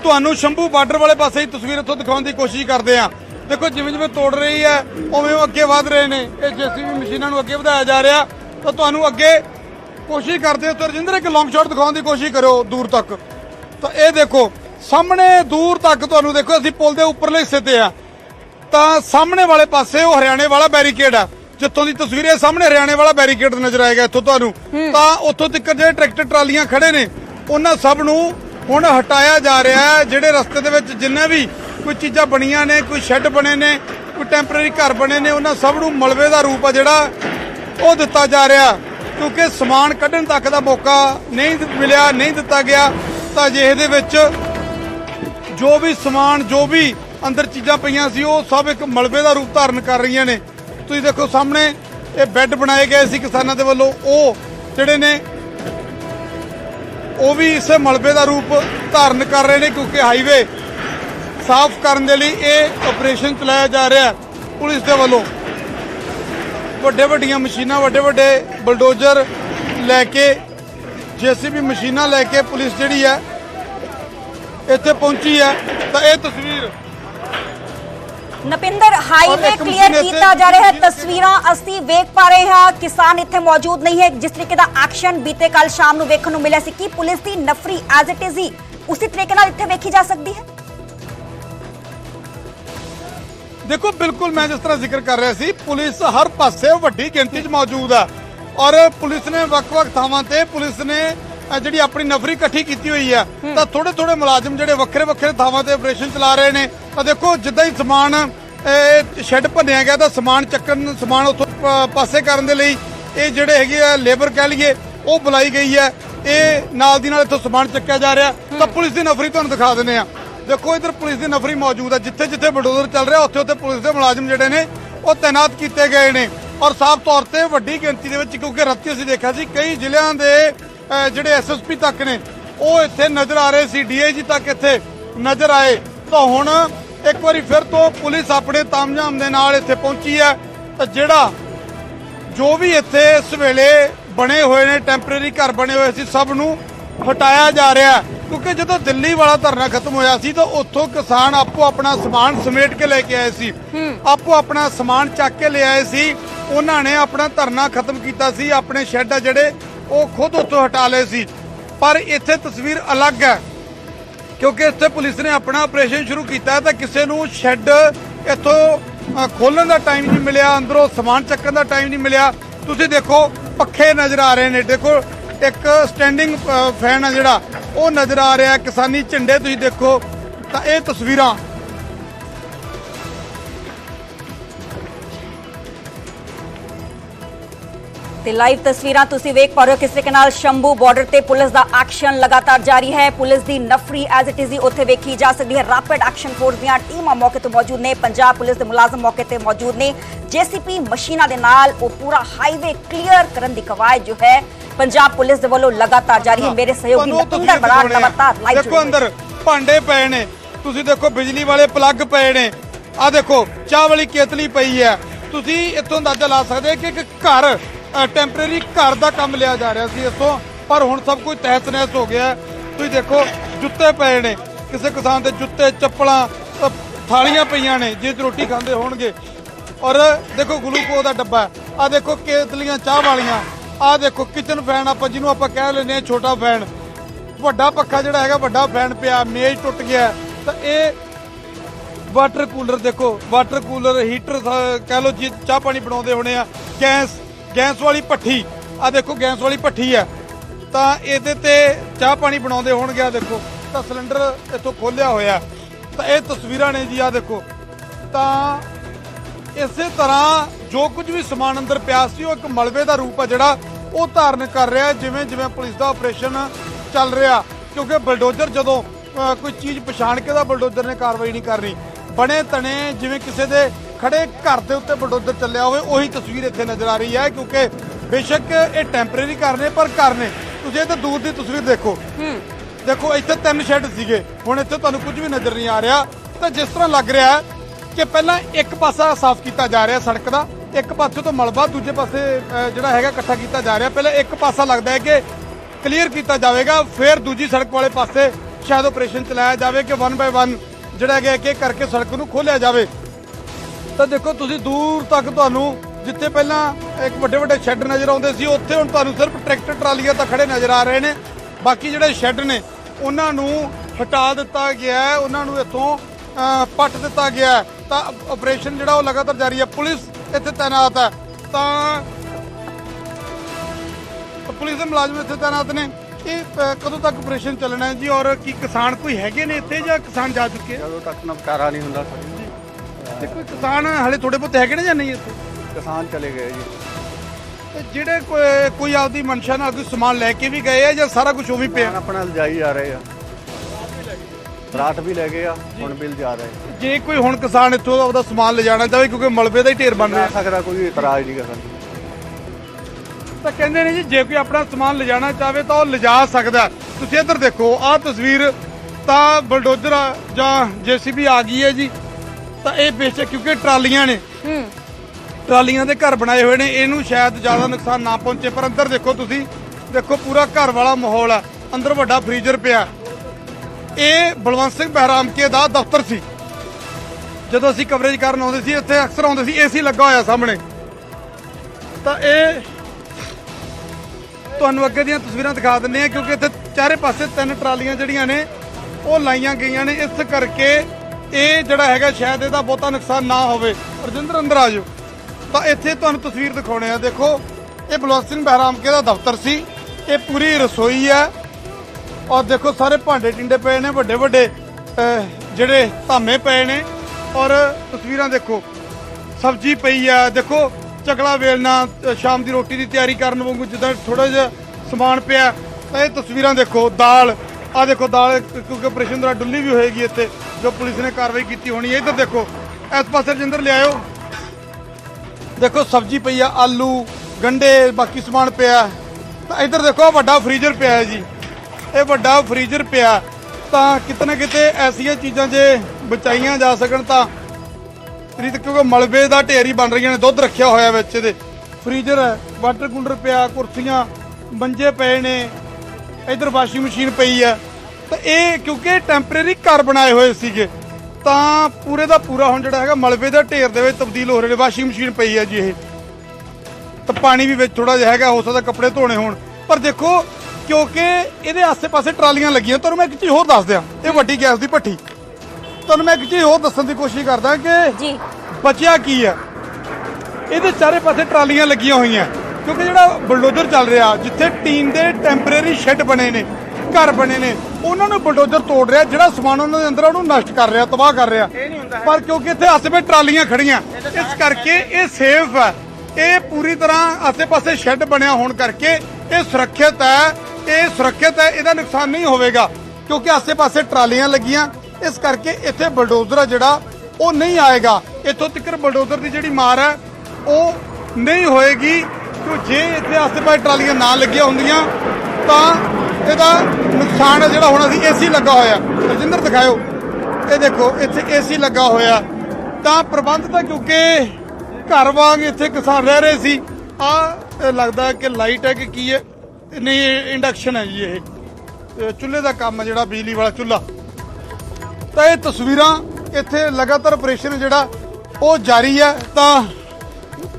ਤੁਹਾਨੂੰ ਸ਼ੰਭੂ ਬਾਰਡਰ ਵਾਲੇ ਪਾਸੇ ਹੀ ਤਸਵੀਰ ਇੱਥੋਂ ਦਿਖਾਉਣ ਦੀ ਕੋਸ਼ਿਸ਼ ਕਰਦੇ ਆ ਦੇਖੋ ਜਿਵੇਂ ਜਿਵੇਂ ਤੋੜ ਰਹੀ ਹੈ ਉਵੇਂ ਉਹ ਅੱਗੇ ਵਧ ਰਹੇ ਨੇ। ਇਹ ਜੀਸੀਬੀ ਮਸ਼ੀਨਾਂ ਨੂੰ ਅੱਗੇ ਵਧਾਇਆ ਜਾ ਰਿਹਾ। ਤਾਂ ਤੁਹਾਨੂੰ ਅੱਗੇ ਕੋਸ਼ਿਸ਼ ਕਰਦੇ ਹੋ ਤਾਂ ਰਜਿੰਦਰ ਇੱਕ ਲੌਂਗ ਸ਼ਾਟ ਦਿਖਾਉਣ ਦੀ ਕੋਸ਼ਿਸ਼ ਕਰੋ ਦੂਰ ਤੱਕ। ਤਾਂ ਇਹ ਦੇਖੋ ਸਾਹਮਣੇ ਦੂਰ ਤੱਕ ਤੁਹਾਨੂੰ ਦੇਖੋ ਅਸੀਂ ਪੁਲ ਦੇ ਉੱਪਰਲੇ ਹਿੱਸੇ ਤੇ ਆ ਤਾਂ ਸਾਹਮਣੇ ਵਾਲੇ ਪਾਸੇ ਉਹ ਹਰਿਆਣੇ ਵਾਲਾ ਬੈਰੀਕੇਡ ਆ। ਜਿੱਥੋਂ ਦੀ ਤਸਵੀਰ ਇਹ ਸਾਹਮਣੇ ਹਰਿਆਣੇ ਵਾਲਾ ਬੈਰੀਕੇਡ ਨਜ਼ਰ ਆਏਗਾ ਇੱਥੋਂ ਤੁਹਾਨੂੰ। ਤਾਂ ਉੱਥੋਂ ਤੱਕ ਜਿਹੜੇ ਟਰੈਕਟਰ ਟਰਾਲੀਆਂ ਖੜੇ ਨੇ ਉਹਨਾਂ ਸਭ ਨੂੰ ਹੁਣ ਹਟਾਇਆ ਜਾ ਰਿਹਾ ਹੈ ਜਿਹੜੇ ਰਸਤੇ ਦੇ ਵਿੱਚ ਜਿੰਨੇ ਵੀ ਕੋਈ ਚੀਜ਼ਾਂ ਬਣੀਆਂ ਨੇ, ਕੋਈ ਸ਼ੈੱਡ ਬਣੇ ਨੇ, ਕੋਈ ਟੈਂਪਰੇਰੀ ਘਰ ਬਣੇ ਨੇ, ਉਹਨਾਂ ਸਭ ਨੂੰ ਮਲਬੇ ਦਾ ਰੂਪ ਆ ਜਿਹੜਾ ਉਹ ਦਿੱਤਾ ਜਾ ਰਿਹਾ। ਕਿਉਂਕਿ ਸਮਾਨ ਕੱਢਣ ਤੱਕ ਦਾ ਮੌਕਾ ਨਹੀਂ ਮਿਲਿਆ, ਨਹੀਂ ਦਿੱਤਾ ਗਿਆ, ਤਾਂ ਜੇ ਇਹਦੇ ਵਿੱਚ ਜੋ ਵੀ ਸਮਾਨ, ਜੋ ਵੀ ਅੰਦਰ ਚੀਜ਼ਾਂ ਪਈਆਂ ਸੀ, ਉਹ ਸਭ ਇੱਕ ਮਲਬੇ ਦਾ ਰੂਪ ਧਾਰਨ ਕਰ ਰਹੀਆਂ ਨੇ। ਤੁਸੀਂ ਦੇਖੋ ਸਾਹਮਣੇ, ਇਹ ਬੈੱਡ ਬਣਾਏ ਗਏ ਸੀ ਕਿਸਾਨਾਂ ਦੇ ਵੱਲੋਂ। ਉਹ ਜਿਹੜੇ ਨੇ, ਉਹ ਵੀ ਇਸੇ ਮਲਬੇ ਦਾ ਰੂਪ ਧਾਰਨ ਕਰ ਰਹੇ ਨੇ, ਕਿਉਂਕਿ ਹਾਈਵੇ ਸਾਫ਼ ਕਰਨ ਦੇ ਲਈ ਇਹ ਆਪਰੇਸ਼ਨ ਚਲਾਇਆ ਜਾ ਰਿਹਾ ਪੁਲਿਸ ਦੇ ਵੱਲੋਂ। ਵੱਡੇ ਵੱਡੀਆਂ ਮਸ਼ੀਨਾਂ ਵੱਡੇ ਵੱਡੇ ਬਲਡੋਜ਼ਰ ਲੈ ਕੇ ਜੀਸੀਬੀ ਮਸ਼ੀਨਾਂ ਲੈ ਕੇ ਪੁਲਿਸ ਜਿਹੜੀ ਹੈ ਇੱਥੇ ਪਹੁੰਚੀ ਹੈ। ਤਾਂ ਇਹ ਤਸਵੀਰ ਨਪਿੰਦਰ ਹਾਈਵੇ ਕਲੀਅਰ ਕੀਤਾ ਜਾ ਰਿਹਾ ਹੈ। ਤਸਵੀਰਾਂ ਅਸੀਂ ਵੇਖ ਪਾ ਰਹੇ ਹਾਂ। ਕਿਸਾਨ ਇੱਥੇ ਮੌਜੂਦ ਨਹੀਂ ਹੈ। ਜਿਸ ਤਰੀਕੇ ਦਾ ਐਕਸ਼ਨ ਬੀਤੇ ਕੱਲ ਸ਼ਾਮ ਨੂੰ ਵੇਖਣ ਨੂੰ ਮਿਲਿਆ ਸੀ ਕਿ ਪੁਲਿਸ ਦੀ ਨਫਰੀ ਐਜ਼ ਇਟ ਇਜ਼ ਹੀ ਉਸੇ ਤਰੀਕੇ ਨਾਲ ਇੱਥੇ ਵੇਖੀ ਜਾ ਸਕਦੀ ਹੈ। ਦੇਖੋ ਬਿਲਕੁਲ ਮੈਂ ਜਿਸ ਤਰ੍ਹਾਂ ਜ਼ਿਕਰ ਕਰ ਰਿਹਾ ਸੀ ਪੁਲਿਸ ਹਰ ਪਾਸੇ ਵੱਡੀ ਗਿਣਤੀ 'ਚ ਮੌਜੂਦ ਆ। ਔਰ ਪੁਲਿਸ ਨੇ ਵੱਖ-ਵੱਖ ਥਾਵਾਂ ਤੇ ਪੁਲਿਸ ਨੇ ਜਿਹੜੀ ਆਪਣੀ ਨਫਰੀ ਇਕੱਠੀ ਕੀਤੀ ਹੋਈ ਆ ਤਾਂ ਥੋੜੇ ਥੋੜੇ ਮੁਲਾਜ਼ਮ ਜਿਹੜੇ ਵੱਖਰੇ-ਵੱਖਰੇ ਥਾਵਾਂ ਤੇ ਆਪਰੇਸ਼ਨ ਚਲਾ ਰਹੇ ਨੇ। ਤਾਂ ਦੇਖੋ ਜਿੱਦਾਂ ਹੀ ਸਮਾਨ ਸ਼ੈੱਡ ਭੰਨਿਆ ਗਿਆ ਤਾਂ ਸਮਾਨ ਚੱਕਣ ਸਮਾਨ ਉੱਥੋਂ ਪਾਸੇ ਕਰਨ ਦੇ ਲਈ ਇਹ ਜਿਹੜੇ ਹੈਗੇ ਆ ਲੇਬਰ ਕਹਿ ਲਈਏ ਉਹ ਬੁਲਾਈ ਗਈ ਹੈ ਇਹ ਨਾਲ ਦੀ ਨਾਲ ਇੱਥੋਂ ਸਮਾਨ ਚੱਕਿਆ ਜਾ ਰਿਹਾ। ਤਾਂ ਪੁਲਿਸ ਦੀ ਨਫਰੀ ਤੁਹਾਨੂੰ ਦਿਖਾ ਦਿੰਦੇ ਆ। ਦੇਖੋ ਇਧਰ ਪੁਲਿਸ ਦੀ ਨਫਰੀ ਮੌਜੂਦ ਹੈ। ਜਿੱਥੇ ਜਿੱਥੇ ਬਡੋਦਰ ਚੱਲ ਰਿਹਾ ਉੱਥੇ ਉੱਥੇ ਪੁਲਿਸ ਦੇ ਮੁਲਾਜ਼ਮ ਜਿਹੜੇ ਨੇ ਉਹ ਤਾਇਨਾਤ ਕੀਤੇ ਗਏ ਨੇ। ਔਰ ਸਾਫ਼ ਤੌਰ ਤੇ ਵੱਡੀ ਗਿਣਤੀ ਦੇ ਵਿੱਚ ਕਿਉਂਕਿ ਰਾਤੀ ਅਸੀਂ ਦੇਖਿਆ ਸੀ ਕਈ ਜ਼ਿਲ੍ਹਿਆਂ ਦੇ ਅਹ, ਜਿਹੜੇ ਐਸਐਸਪੀ ਤੱਕ ਨੇ ਉਹ ਇੱਥੇ ਨਜ਼ਰ ਆ ਰਹੇ ਸੀ। ਡੀਆਈਜੀ ਤੱਕ ਇੱਥੇ ਨਜ਼ਰ ਆਏ। ਤਾਂ ਹੁਣ ਇੱਕ ਵਾਰੀ ਫਿਰ ਤੋਂ ਪੁਲਿਸ ਆਪਣੇ ਤਾਮਝਾਮ ਦੇ ਨਾਲ ਇੱਥੇ ਪਹੁੰਚੀ ਹੈ। ਤਾਂ ਜਿਹੜਾ ਜੋ ਵੀ ਇੱਥੇ ਇਸ ਵੇਲੇ ਬਣੇ ਹੋਏ ਨੇ ਟੈਂਪਰੇਰੀ ਘਰ ਬਣੇ ਹੋਏ ਸੀ ਸਭ ਨੂੰ ਹਟਾਇਆ ਜਾ ਰਿਹਾ। ਕਿਉਂਕਿ ਜਦੋਂ ਦਿੱਲੀ ਵਾਲਾ ਧਰਨਾ ਖਤਮ ਹੋਇਆ ਸੀ ਤਾਂ ਉੱਥੋਂ ਕਿਸਾਨ ਆਪੋ ਆਪਣਾ ਸਮਾਨ ਸਮੇਟ ਕੇ ਲੈ ਕੇ ਆਏ ਸੀ। ਆਪੋ ਆਪਣਾ ਸਮਾਨ ਚੱਕ ਕੇ ਲੈ ਆਏ ਸੀ। ਉਹਨਾਂ ਨੇ ਆਪਣਾ ਧਰਨਾ ਖਤਮ ਕੀਤਾ ਸੀ। ਆਪਣੇ ਸ਼ੈੱਡ ਆ ਜਿਹੜੇ ਉਹ ਖੁਦ ਉੱਥੋਂ ਹਟਾ ਲਏ ਸੀ। ਪਰ ਇੱਥੇ ਤਸਵੀਰ ਅਲੱਗ ਹੈ। ਕਿਉਂਕਿ ਇੱਥੇ ਪੁਲਿਸ ਨੇ ਆਪਣਾ ਆਪਰੇਸ਼ਨ ਸ਼ੁਰੂ ਕੀਤਾ ਤਾਂ ਕਿਸੇ ਨੂੰ ਸ਼ੈੱਡ ਇੱਥੋਂ ਖੋਲਣ ਦਾ ਟਾਈਮ ਨਹੀਂ ਮਿਲਿਆ ਅੰਦਰੋਂ ਸਮਾਨ ਚੱਕਣ ਦਾ ਟਾਈਮ ਨਹੀਂ ਮਿਲਿਆ। ਤੁਸੀਂ ਦੇਖੋ ਪੱਖੇ ਨਜ਼ਰ ਆ ਰਹੇ ਨੇ। ਦੇਖੋ ਇੱਕ ਸਟੈਂਡਿੰਗ ਫੈਨ ਆ ਜਿਹੜਾ, ਉਹ ਨਜ਼ਰ ਆ ਰਿਹਾ ਕਿਸਾਨੀ ਝੰਡੇ ਤੁਸੀਂ ਦੇਖੋ, ਤਾਂ ਇਹ ਤਸਵੀਰਾਂ। ਤੇ ਲਾਈਵ ਤਸਵੀਰਾਂ ਤੁਸੀਂ ਵੇਖ ਪਾ ਰਹੇ ਹੋ, ਕਿਸ ਤਰੀਕੇ ਨਾਲ ਸ਼ੰਭੂ ਬਾਰਡਰ ਤੇ ਪੁਲਿਸ ਦਾ ਐਕਸ਼ਨ ਲਗਾਤਾਰ ਜਾਰੀ ਹੈ। ਪੁਲਿਸ ਦੀ ਨਫਰੀ ਐਜ਼ ਇਟ ਇਜ਼ ਹੀ ਉੱਥੇ ਵੇਖੀ ਜਾ ਸਕਦੀ ਹੈ। ਰੈਪਿਡ ਐਕਸ਼ਨ ਫੋਰਸ ਦੀਆਂ ਟੀਮਾਂ ਮੌਕੇ ਤੇ ਮੌਜੂਦ ਨੇ। ਪੰਜਾਬ ਪੁਲਿਸ ਦੇ ਮੁਲਾਜ਼ਮ ਮੌਕੇ ਤੇ ਮੌਜੂਦ ਨੇ। ਜੀਸੀਪੀ ਮਸ਼ੀਨਾਂ ਦੇ ਨਾਲ ਉਹ ਪੂਰਾ ਹਾਈਵੇ ਕਲੀਅਰ ਕਰਨ ਦੀ ਕਵਾਇਦ ਜੋ ਹੈ ਪੰਜਾਬ ਪੁਲਿਸ ਦੇ ਵੱਲੋਂ ਲਗਾਤਾਰ ਜਾਰੀ ਹੈ। ਮੇਰੇ ਸਹਿਯੋਗੀ ਤਸਵੀਰ ਬਰਾੜ। ਲਗਾਤਾਰ ਲਾਈਵ ਦੇਖੋ ਅੰਦਰ ਭਾਂਡੇ ਪਏ ਨੇ। ਤੁਸੀਂ ਦੇਖੋ ਬਿਜਲੀ ਵਾਲੇ ਪਲੱਗ ਪਏ ਨੇ। ਆ ਦੇਖੋ ਚਾਹ ਵਾਲੀ ਕੇਤਲੀ ਪਈ ਹੈ। ਤੁਸੀਂ ਇੱਥੋਂ ਅੰਦਾਜ਼ਾ ਲਾ ਸਕਦੇ ਹੋ ਕਿ ਇੱਕ ਘਰ ਟੈਂਪਰੇਰੀ ਘਰ ਦਾ ਕੰਮ ਲਿਆ ਜਾ ਰਿਹਾ ਸੀ ਇੱਥੋਂ। ਪਰ ਹੁਣ ਸਭ ਕੁਝ ਤਹਿਸ ਨਹਿਸ ਹੋ ਗਿਆ। ਤੁਸੀਂ ਦੇਖੋ ਜੁੱਤੇ ਪਏ ਨੇ। ਕਿਸੇ ਕਿਸਾਨ ਦੇ ਜੁੱਤੇ ਚੱਪਲਾਂ ਥਾਲੀਆਂ ਪਈਆਂ ਨੇ। 'ਚ ਰੋਟੀ ਖਾਂਦੇ ਹੋਣਗੇ। ਔਰ ਦੇਖੋ ਗਲੂਕੋ ਦਾ ਡੱਬਾ। ਆ ਦੇਖੋ ਕੇਤਲੀਆਂ ਚਾਹ ਵਾਲੀਆਂ। ਆ ਦੇਖੋ ਕਿਚਨ ਫੈਨ ਆਪਾਂ, ਜਿਹਨੂੰ ਆਪਾਂ ਕਹਿ ਲੈਂਦੇ ਆ ਛੋਟਾ ਫੈਨ ਵੱਡਾ ਪੱਖਾ ਜਿਹੜਾ ਹੈਗਾ, ਵੱਡਾ ਫੈਨ ਪਿਆ, ਮੇਜ਼ ਟੁੱਟ ਗਿਆ। ਤਾਂ ਇਹ ਵਾਟਰ ਕੂਲਰ ਦੇਖੋ ਵਾਟਰ ਕੂਲਰ ਹੀਟਰ ਕਹਿ ਲਓ ਜੀ, ਚਾਹ ਪਾਣੀ ਬਣਾਉਂਦੇ ਹੋਣੇ ਆ। ਗੈਸ ਗੈਸ ਵਾਲੀ ਭੱਠੀ ਆ ਦੇਖੋ ਗੈਸ ਵਾਲੀ ਭੱਠੀ ਆ। ਤਾਂ ਇਹਦੇ ਤੇ ਚਾਹ ਪਾਣੀ ਬਣਾਉਂਦੇ ਹੋਣਗੇ ਆ ਦੇਖੋ। ਤਾਂ ਸਿਲੰਡਰ ਇੱਥੋਂ ਖੋਲਿਆ ਹੋਇਆ। ਤਾਂ ਇਹ ਤਸਵੀਰਾਂ ਨੇ ਜੀ ਆ ਦੇਖੋ। ਤਾਂ ਇਸੇ ਤਰ੍ਹਾਂ ਜੋ ਕੁਝ ਵੀ ਸਮਾਨ ਅੰਦਰ ਪਿਆ ਸੀ ਉਹ ਇੱਕ ਮਲਬੇ ਦਾ ਰੂਪ ਆ ਜਿਹੜਾ ਉਹ ਧਾਰਨ ਕਰ ਰਿਹਾ ਜਿਵੇਂ ਜਿਵੇਂ ਪੁਲਿਸ ਦਾ ਆਪਰੇਸ਼ਨ ਚੱਲ ਰਿਹਾ। ਕਿਉਂਕਿ ਬਲਡੋਜ਼ਰ ਜਦੋਂ ਕੋਈ ਚੀਜ਼ ਪਛਾਣ ਕੇ ਦਾ ਬਲਡੋਜ਼ਰ ਨੇ ਕਾਰਵਾਈ ਨਹੀਂ ਕਰਨੀ। ਬਣੇ ਤਣੇ ਜਿਵੇਂ ਕਿਸੇ ਦੇ ਖੜੇ ਘਰ ਦੇ ਉੱਤੇ ਬਲਡੋਜ਼ਰ ਚੱਲਿਆ ਹੋਵੇ ਉਹੀ ਤਸਵੀਰ ਇੱਥੇ ਨਜ਼ਰ ਆ ਰਹੀ ਹੈ ਕਿਉਂਕਿ ਬੇਸ਼ੱਕ ਇਹ ਟੈਂਪਰੇਰੀ ਘਰ ਨੇ ਪਰ ਘਰ ਨੇ। ਤੁਸੀਂ ਇਹ ਤਾਂ ਦੂਰ ਦੀ ਤਸਵੀਰ ਦੇਖੋ। ਦੇਖੋ ਇੱਥੇ ਤਿੰਨ ਸ਼ੈੱਡ ਸੀਗੇ। ਹੁਣ ਇੱਥੇ ਤੁਹਾਨੂੰ ਕੁਝ ਵੀ ਨਜ਼ਰ ਨਹੀਂ ਆ ਰਿਹਾ। ਤਾਂ ਜਿਸ ਤਰ੍ਹਾਂ ਲੱਗ ਰਿਹਾ ਹੈ ਕਿ ਪਹਿਲਾਂ ਇੱਕ ਪਾਸਾ ਸਾਫ਼ ਕੀਤਾ ਜਾ ਰਿਹਾ ਸੜਕ ਦਾ, ਇੱਕ ਪਾਸੇ ਤੋਂ ਮਲਬਾ, ਦੂਜੇ ਪਾਸੇ ਜਿਹੜਾ ਹੈਗਾ ਇਕੱਠਾ ਕੀਤਾ ਜਾ ਰਿਹਾ। ਪਹਿਲਾਂ ਇੱਕ ਪਾਸਾ ਲੱਗਦਾ ਹੈ ਕਿ ਕਲੀਅਰ ਕੀਤਾ ਜਾਵੇਗਾ, ਫਿਰ ਦੂਜੀ ਸੜਕ ਵਾਲੇ ਪਾਸੇ ਸ਼ਾਇਦ ਆਪਰੇਸ਼ਨ ਚਲਾਇਆ ਜਾਵੇ ਕਿ ਵਨ ਬਾਏ ਵਨ ਜਿਹੜਾ ਹੈਗਾ ਕਿ ਕਰਕੇ ਸੜਕ ਨੂੰ ਖੋਲਿਆ ਜਾਵੇ। ਤਾਂ ਦੇਖੋ, ਤੁਸੀਂ ਦੂਰ ਤੱਕ ਤੁਹਾਨੂੰ ਜਿੱਥੇ ਪਹਿਲਾਂ ਇੱਕ ਵੱਡੇ ਵੱਡੇ ਸ਼ੈੱਡ ਨਜ਼ਰ ਆਉਂਦੇ ਸੀ, ਉੱਥੇ ਹੁਣ ਤੁਹਾਨੂੰ ਸਿਰਫ ਟਰੈਕਟਰ, ਟਰਾਲੀਆਂ ਤਾਂ ਖੜੇ ਨਜ਼ਰ ਆ ਰਹੇ ਨੇ। ਬਾਕੀ ਜਿਹੜੇ ਸ਼ੈੱਡ ਨੇ, ਉਹਨਾਂ ਨੂੰ ਹਟਾ ਦਿੱਤਾ ਗਿਆ ਉਹਨਾਂ ਨੂੰ ਇੱਥੋਂ ਪੱਟ ਦਿੱਤਾ ਗਿਆ ਤਾਂ ਆਪਰੇਸ਼ਨ ਜਿਹੜਾ ਉਹ ਲਗਾਤਾਰ ਜਾਰੀ ਹੈ। ਪੁਲਿਸ ਇੱਥੇ ਤਾਇਨਾਤ ਹੈ। ਤਾਂ ਪੁਲਿਸ ਦੇ ਮੁਲਾਜ਼ਮ ਇੱਥੇ ਤਾਇਨਾਤ ਨੇ। ਇਹ ਕਦੋਂ ਤੱਕ ਆਪਰੇਸ਼ਨ ਚੱਲਣਾ ਹੈ ਜੀ? ਔਰ ਕੀ ਕਿਸਾਨ ਕੋਈ ਹੈਗੇ ਨੇ ਇੱਥੇ ਜਾਂ ਕਿਸਾਨ ਜਾ ਚੁੱਕੇ ਆ? ਜਦੋਂ ਤੱਕ ਨਵਕਾਰਾ ਨਹੀਂ ਹੁੰਦਾ ਸਰ ਤੇ ਕੋਈ ਕਿਸਾਨ ਹਲੇ ਥੋੜੇ ਬਹੁਤ ਹੈਗੇ ਨੇ ਜਾਂ ਨਹੀਂ ਇੱਥੇ? ਕਿਸਾਨ ਚਲੇ ਗਏ ਜੀ। ਤੇ ਜਿਹੜੇ ਕੋਈ- ਕੋਈ ਆਪਦੀ ਮਨਸ਼ਾ ਨਾਲ ਕੋਈ ਸਮਾਨ ਲੈ ਕੇ ਵੀ ਗਏ ਆ ਜਾਂ ਸਾਰਾ ਕੁਝ ਉਵੇਂ ਪਿਆ? ਕਿਸਾਨ ਆਪਣਾ ਲਿਜਾਈ ਜਾ ਰਹੇ ਆ। ਰਾਤ ਵੀ ਲੈ ਗਏ ਆ ਹੁਣ ਵੀ ਲਿਜਾ ਰਹੇ ਜੇ ਕੋਈ ਹੁਣ ਕਿਸਾਨ ਇੱਥੋਂ ਆਪਦਾ ਸਮਾਨ ਲਿਜਾਣਾ ਚਾਹੇ ਕਿਉਂਕਿ ਮਲਬੇ ਦਾ ਹੀ ਢੇਰ ਬਣ ਰਿਹਾ। ਸਕਦਾ ਕੋਈ ਇਤਰਾਜ਼ ਨਹੀਂ ਕਰਦਾ ਤਾਂ ਕਹਿੰਦੇ ਨੇ ਜੀ ਜੇ ਕੋਈ ਆਪਣਾ ਸਮਾਨ ਲਿਜਾਣਾ ਚਾਹਵੇ ਤਾਂ ਉਹ ਲਿਜਾ ਸਕਦਾ ਤੁਸੀਂ ਇੱਧਰ ਦੇਖੋ ਆਹ ਤਸਵੀਰ ਤਾਂ ਬਲਡੋਜ਼ਰ ਆ ਜਾਂ ਜੀਸੀਬੀ ਆ ਗਈ ਹੈ ਜੀ। ਤਾਂ ਇਹ ਬੇਸ਼ੱਕ ਕਿਉਂਕਿ ਟਰਾਲੀਆਂ ਨੇ। ਹੂੰ। ਟਰਾਲੀਆਂ ਦੇ ਘਰ ਬਣਾਏ ਹੋਏ ਨੇ ਇਹਨੂੰ ਸ਼ਾਇਦ ਜ਼ਿਆਦਾ ਨੁਕਸਾਨ ਨਾ ਪਹੁੰਚੇ। ਪਰ ਅੰਦਰ ਦੇਖੋ ਤੁਸੀਂ ਦੇਖੋ ਪੂਰਾ ਘਰ ਵਾਲਾ ਮਾਹੌਲ ਆ। ਅੰਦਰ ਵੱਡਾ ਫ੍ਰੀਜ਼ਰ ਪਿਆ। ਇਹ ਬਲਵੰਤ ਸਿੰਘ ਬਹਿਰਾਮਕੇ ਦਾ ਦਫ਼ਤਰ ਸੀ। ਜਦੋਂ ਅਸੀਂ ਕਵਰੇਜ ਕਰਨ ਆਉਂਦੇ ਸੀ, ਇੱਥੇ ਅਕਸਰ ਆਉਂਦੇ ਸੀ, ਏਸੀ ਲੱਗਾ ਹੋਇਆ ਸਾਹਮਣੇ। ਤਾਂ ਇਹ ਤੁਹਾਨੂੰ ਅੱਗੇ ਦੀਆਂ ਤਸਵੀਰਾਂ ਦਿਖਾ ਦਿੰਨੇ ਆ ਕਿਉਂਕਿ ਇੱਥੇ ਚਾਰੇ ਪਾਸੇ ਤਿੰਨ ਟਰਾਲੀਆਂ ਜਿਹੜੀਆਂ ਨੇ, ਉਹ ਲਾਈਆਂ ਗਈਆਂ ਨੇ। ਇਸ ਕਰਕੇ ਇਹ ਜਿਹੜਾ ਹੈਗਾ, ਸ਼ਾਇਦ ਇਹਦਾ ਬਹੁਤਾ ਨੁਕਸਾਨ ਨਾ ਹੋਵੇ। ਰਜਿੰਦਰ, ਅੰਦਰ ਆ ਜਾਓ। ਤਾਂ ਇੱਥੇ ਤੁਹਾਨੂੰ ਤਸਵੀਰ ਦਿਖਾਉਣੇ ਆ। ਦੇਖੋ, ਇਹ ਬਲਵੰਤ ਸਿੰਘ ਬਹਿਰਾਮਕੇ ਦਾ ਦਫ਼ਤਰ ਸੀ। ਇਹ ਪੂਰੀ ਰਸੋਈ ਹੈ। ਔਰ ਦੇਖੋ ਸਾਰੇ ਭਾਂਡੇ ਟਿੰਡੇ ਪਏ ਨੇ, ਵੱਡੇ ਵੱਡੇ ਜਿਹੜੇ ਧਾਮੇ ਪਏ ਨੇ। ਔਰ ਤਸਵੀਰਾਂ ਦੇਖੋ, ਸਬਜ਼ੀ ਪਈ ਆ। ਦੇਖੋ ਚਕਲਾ ਵੇਲਣਾ ਸ਼ਾਮ ਦੀ ਰੋਟੀ ਦੀ ਤਿਆਰੀ ਕਰਨ ਵਾਂਗੂ ਜਿੱਦਾਂ ਥੋੜਾ ਜਿਹਾ ਸਮਾਨ ਪਿਆ। ਤਾਂ ਇਹ ਤਸਵੀਰਾਂ ਦੇਖੋ, ਦਾਲ। ਆ ਦੇਖੋ, ਦਾਲ, ਕਿਉਂਕਿ ਆਪਰੇਸ਼ਨ ਦੌਰਾਨ ਡੁੱਲੀ ਵੀ ਹੋਏਗੀ ਇੱਥੇ, ਜੋ ਪੁਲਿਸ ਨੇ ਕਾਰਵਾਈ ਕੀਤੀ ਹੋਣੀ ਹੈ। ਇੱਧਰ ਦੇਖੋ, ਇਸ ਪਾਸੇ ਰਜਿੰਦਰ ਲਿਆਇਓ। ਦੇਖੋ, ਸਬਜ਼ੀ ਪਈ ਆ, ਆਲੂ, ਗੰਡੇ, ਬਾਕੀ ਸਮਾਨ ਪਿਆ। ਤਾਂ ਇੱਧਰ ਦੇਖੋ ਵੱਡਾ ਫ੍ਰੀਜ਼ਰ ਪਿਆ ਹੈ ਜੀ। ਇਹ ਵੱਡਾ ਫ੍ਰੀਜ਼ਰ ਪਿਆ, ਤਾਂ ਕਿਤੇ ਨਾ ਕਿਤੇ ਐਸੀਆਂ ਚੀਜ਼ਾਂ ਜੇ ਬਚਾਈਆਂ ਜਾ ਸਕਣ ਤਾਂ ਪ੍ਰੀਤ, ਕਿਉਂਕਿ ਮਲਬੇ ਦਾ ਢੇਰ ਹੀ ਬਣ ਰਹੀਆਂ ਨੇ, ਦੁੱਧ ਰੱਖਿਆ ਹੋਇਆ ਵਿੱਚ ਇਹਦੇ। ਫ੍ਰੀਜ਼ਰ ਹੈ ਵਾਟਰ ਕੂਲਰ ਪਿਆ, ਕੁਰਸੀਆਂ, ਮੰਜੇ ਪਏ ਨੇ, ਇਧਰ ਵਾਸ਼ਿੰਗ ਮਸ਼ੀਨ ਪਈ ਹੈ। ਤਾਂ ਇਹ ਕਿਉਂਕਿ ਟੈਂਪਰੇਰੀ ਘਰ ਬਣਾਏ ਹੋਏ ਸੀਗੇ, ਤਾਂ ਪੂਰੇ ਦਾ ਪੂਰਾ ਹੁਣ ਜਿਹੜਾ ਹੈਗਾ ਮਲਬੇ ਦਾ ਢੇਰ ਦੇ ਵਿੱਚ ਤਬਦੀਲ ਹੋ ਰਹੇ ਨੇ, ਵਾਸ਼ਿੰਗ ਮਸ਼ੀਨ ਪਈ ਹੈ ਜੀ ਇਹ। ਤਾਂ ਪਾਣੀ ਵੀ ਵਿੱਚ ਥੋੜਾ ਜਿਹਾ ਹੈਗਾ, ਹੋ ਸਕਦਾ ਕੱਪੜੇ ਧੋਣੇ ਹੋਣ। ਪਰ ਦੇਖੋ ਕਿਉਂਕਿ ਇਹਦੇ ਆਸੇ-ਪਾਸੇ ਟਰਾਲੀਆਂ ਲੱਗੀਆਂ। ਤੁਹਾਨੂੰ ਮੈਂ ਇੱਕ ਚੀਜ਼ ਹੋਰ ਦੱਸ ਦਿਆਂ। ਇਹ ਵੱਡੀ ਗੈਸ ਦੀ ਭੱਠੀ। ਤੁਹਾਨੂੰ ਮੈਂ ਇੱਕ ਚੀਜ਼ ਹੋਰ ਦੱਸਣ ਦੀ ਕੋਸ਼ਿਸ਼ ਕਰਦਾ ਕਿ ਜੀ। ਬਚਿਆ ਕੀ ਹੈ? ਇਹਦੇ ਚਾਰੇ ਪਾਸੇ ਟਰਾਲੀਆਂ ਲੱਗੀਆਂ ਹੋਈਆਂ। ਕਿਉਂਕਿ ਜਿਹੜਾ ਬਲਡੋਜ਼ਰ ਚੱਲ ਰਿਹਾ ਜਿੱਥੇ ਟੀਨ ਦੇ ਟੈਂਪਰੇਰੀ ਸ਼ੈੱਡ ਬਣੇ ਨੇ ਘਰ ਬਣੇ ਨੇ ਉਹਨਾਂ ਨੂੰ ਬਲਡੋਜ਼ਰ ਤੋੜ ਰਿਹਾ ਜਿਹੜਾ ਸਮਾਨ ਉਹਨਾਂ ਦੇ ਅੰਦਰ ਆ, ਉਹਨੂੰ ਨਸ਼ਟ ਕਰ ਰਿਹਾ ਤਬਾਹ ਕਰ ਰਿਹਾ। ਪਰ ਕਿਉਂਕਿ ਇੱਥੇ ਆਸੇ-ਪਾਸੇ ਟਰਾਲੀਆਂ ਖੜੀਆਂ ਇਸ ਕਰਕੇ ਇਹ ਸੇਫ ਹੈ। ਇਹ ਪੂਰੀ ਤਰ੍ਹਾਂ ਆਸੇ-ਪਾਸੇ ਸ਼ੈੱਡ ਬਣਿਆ ਹੋਣ ਕਰਕੇ ਇਹ ਸੁਰੱਖਿਅਤ ਹੈ। ਇਹ ਸੁਰੱਖਿਅਤ ਹੈ, ਇਹਦਾ ਨੁਕਸਾਨ ਨਹੀਂ ਹੋਵੇਗਾ, ਕਿਉਂਕਿ ਆਸੇ-ਪਾਸੇ ਟਰਾਲੀਆਂ ਲੱਗੀਆਂ। ਇਸ ਕਰਕੇ ਇੱਥੇ ਬਲਡੋਜ਼ਰ ਆ ਜਿਹੜਾ, ਉਹ ਨਹੀਂ ਆਏਗਾ। ਇੱਥੋਂ ਤੱਕ ਬਲਡੋਜ਼ਰ ਦੀ ਜਿਹੜੀ ਮਾਰ ਹੈ, ਉਹ ਨਹੀਂ ਹੋਏਗੀ ਕਿ ਜੇ ਇੱਥੇ ਆਸੇ-ਪਾਸੇ ਟਰਾਲੀਆਂ ਨਾ ਲੱਗੀਆਂ ਹੁੰਦੀਆਂ, ਤਾਂ ਇਹਦਾ ਨੁਕਸਾਨ ਜਿਹੜਾ ਹੋਣਾ ਸੀ ਏਸੀ ਲੱਗਾ ਹੋਇਆ। ਰਜਿੰਦਰ, ਦਿਖਾਇਓ। ਇਹ ਦੇਖੋ, ਇੱਥੇ ਏਸੀ ਲੱਗਾ ਹੋਇਆ। ਤਾਂ ਪ੍ਰਬੰਧ ਤਾਂ ਕਿਉਂਕਿ ਘਰ ਵਾਂਗ ਇੱਥੇ ਕਿਸਾਨ ਰਹਿ ਰਹੇ ਸੀ। ਆ ਲੱਗਦਾ ਕਿ ਲਾਈਟ ਹੈ ਕਿ ਕੀ ਹੈ। ਨਹੀਂ ਇੰਡਕਸ਼ਨ ਹੈ ਜੀ ਇਹ। ਚੁੱਲ੍ਹੇ ਦਾ ਕੰਮ ਹੈ ਜਿਹੜਾ ਬਿਜਲੀ ਵਾਲਾ ਚੁੱਲ੍ਹਾ। ਤਾਂ ਇਹ ਤਸਵੀਰਾਂ ਇੱਥੇ ਲਗਾਤਾਰ ਆਪਰੇਸ਼ਨ ਜਿਹੜਾ ਉਹ ਜਾਰੀ ਹੈ। ਤਾਂ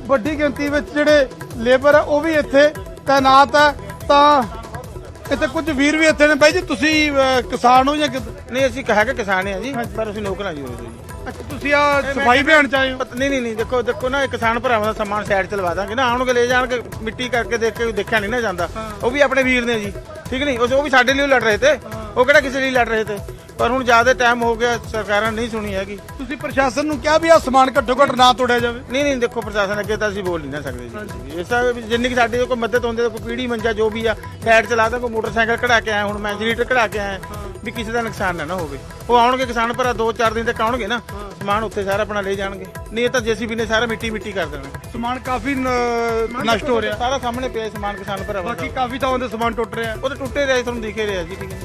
ਵੱਡੀ ਗਿਣਤੀ ਵਿੱਚ ਜਿਹੜੇ ਲੇਬਰ ਹੈ ਉਹ ਵੀ ਇੱਥੇ ਤਾਇਨਾਤ ਹੈ। ਤਾਂ ਇੱਥੇ ਕੁਝ ਵੀਰ ਵੀ ਇੱਥੇ ਨੇ। ਬਾਈ ਜੀ ਤੁਸੀਂ ਅਹ, ਕਿਸਾਨ ਹੋ ਜਾਂ ਕਿੱਦਾਂ? ਨਹੀਂ ਅਸੀਂ ਹੈਗੇ ਕਿਸਾਨ ਆ ਜੀ ਪਰ ਅਸੀਂ ਨੌਕਰਾਂ ਜੀ ਉਹਦੇ ਜੀ। ਤੁਸੀਂ ਆ ਸਫ਼ਾਈ ਅਭਿਆਨ ਚ ਆਏ ਹੋ? ਪਤ- ਨਹੀਂ ਨਹੀਂ ਨਹੀਂ ਦੇਖੋ ਦੇਖੋ ਨਾ ਇਹ ਕਿਸਾਨ ਭਰਾਵਾਂ ਦਾ ਸਮਾਨ ਸਾਈਡ ਤੇ ਲਵਾ ਦਾਂਗੇ ਨਾ। ਆਉਣਗੇ ਲੈ ਜਾਣਗੇ ਮਿੱਟੀ ਕਰਕੇ ਦੇਖ ਕੇ ਦੇਖਿਆ ਨਹੀਂ ਨਾ ਜਾਂਦਾ। ਉਹ ਵੀ ਆਪਣੇ ਵੀਰ ਨੇ ਜੀ ਠੀਕ ਨਹੀਂ? ਉਹ ਉਹ ਵੀ ਸਾਡੇ ਲਈ ਲੜ ਰਹੇ ਤੇ। ਉਹ ਕਿਹੜਾ ਕਿਸੇ ਲਈ ਲੜ ਰਹੇ ਤੇ? ਪਰ ਹੁਣ ਜ਼ਿਆਦਾ ਟਾਈਮ ਹੋ ਗਿਆ ਸਰਕਾਰਾਂ ਨਹੀਂ ਸੁਣੀ ਹੈਗੀ। ਤੁਸੀਂ ਪ੍ਰਸ਼ਾਸਨ ਨੂੰ ਕਿਹਾ ਵੀ ਆ ਸਮਾਨ ਘੱਟੋ ਘੱਟ ਨਾ ਤੋੜਿਆ ਜਾਵੇ? ਨਹੀਂ ਨਹੀਂ ਦੇਖੋ ਪ੍ਰਸ਼ਾਸਨ ਅੱਗੇ ਤਾਂ ਅਸੀਂ ਬੋਲ ਨਹੀਂ ਨਾ ਸਕਦੇ ਜੀ। ਇਸ ਤਰ੍ਹਾਂ ਵੀ ਜਿੰਨੀ ਕਿ ਸਾਡੀ ਕੋਈ ਮਦਦ ਹੁੰਦੀ ਕੋਈ ਪੀੜੀ ਮੰਜਾ ਜੋ ਵੀ ਆ ਸਾਈਡ ਚਲਾ ਦਾਂ ਕੋਈ ਮੋਟਰਸਾਈਕਲ ਕਢਾ ਕੇ ਆਇਆ ਹੁਣ ਮੈਂ ਜਨਰੇਟਰ ਕਢਾ ਕੇ ਆਇਆ। ਵੀ ਕਿਸੇ ਦਾ ਨੁਕਸਾਨ ਨਾ ਨਾ ਹੋਵੇ। ਉਹ ਆਉਣਗੇ ਕਿਸਾਨ ਭਰਾ 2-4 ਦਿਨ ਤੱਕ ਆਉਣਗੇ ਨਾ। ਸਮਾਨ ਉੱਥੇ ਸਾਰਾ ਆਪਣਾ ਲੈ ਜਾਣਗੇ। ਨਹੀਂ ਇਹ ਤਾਂ ਜੀਸੀਬੀ ਨੇ ਸਾਰਾ ਮਿੱਟੀ ਮਿੱਟੀ ਕਰ ਦੇਣਾ। ਸਮਾਨ ਕਾਫੀ ਨ- ਨਸ਼ਟ ਹੋ ਰਿਹਾ। ਸਾਰਾ ਸਾਹਮਣੇ ਪਿਆ ਸਮਾਨ ਕਿਸਾਨ ਭਰਾਵਾਂ ਦਾ। ਬਾਕੀ ਕਾਫੀ ਤਾਂ ਉਹਦੇ ਸਮਾਨ ਟੁੱਟ ਰਿਹਾ। ਉਹ ਤਾਂ ਟੁੱਟੇ ਰਿਹਾ ਤੁਹਾਨੂੰ ਦਿਖੇ ਰਿਹਾ ਜੀ ਠੀਕ ਹੈ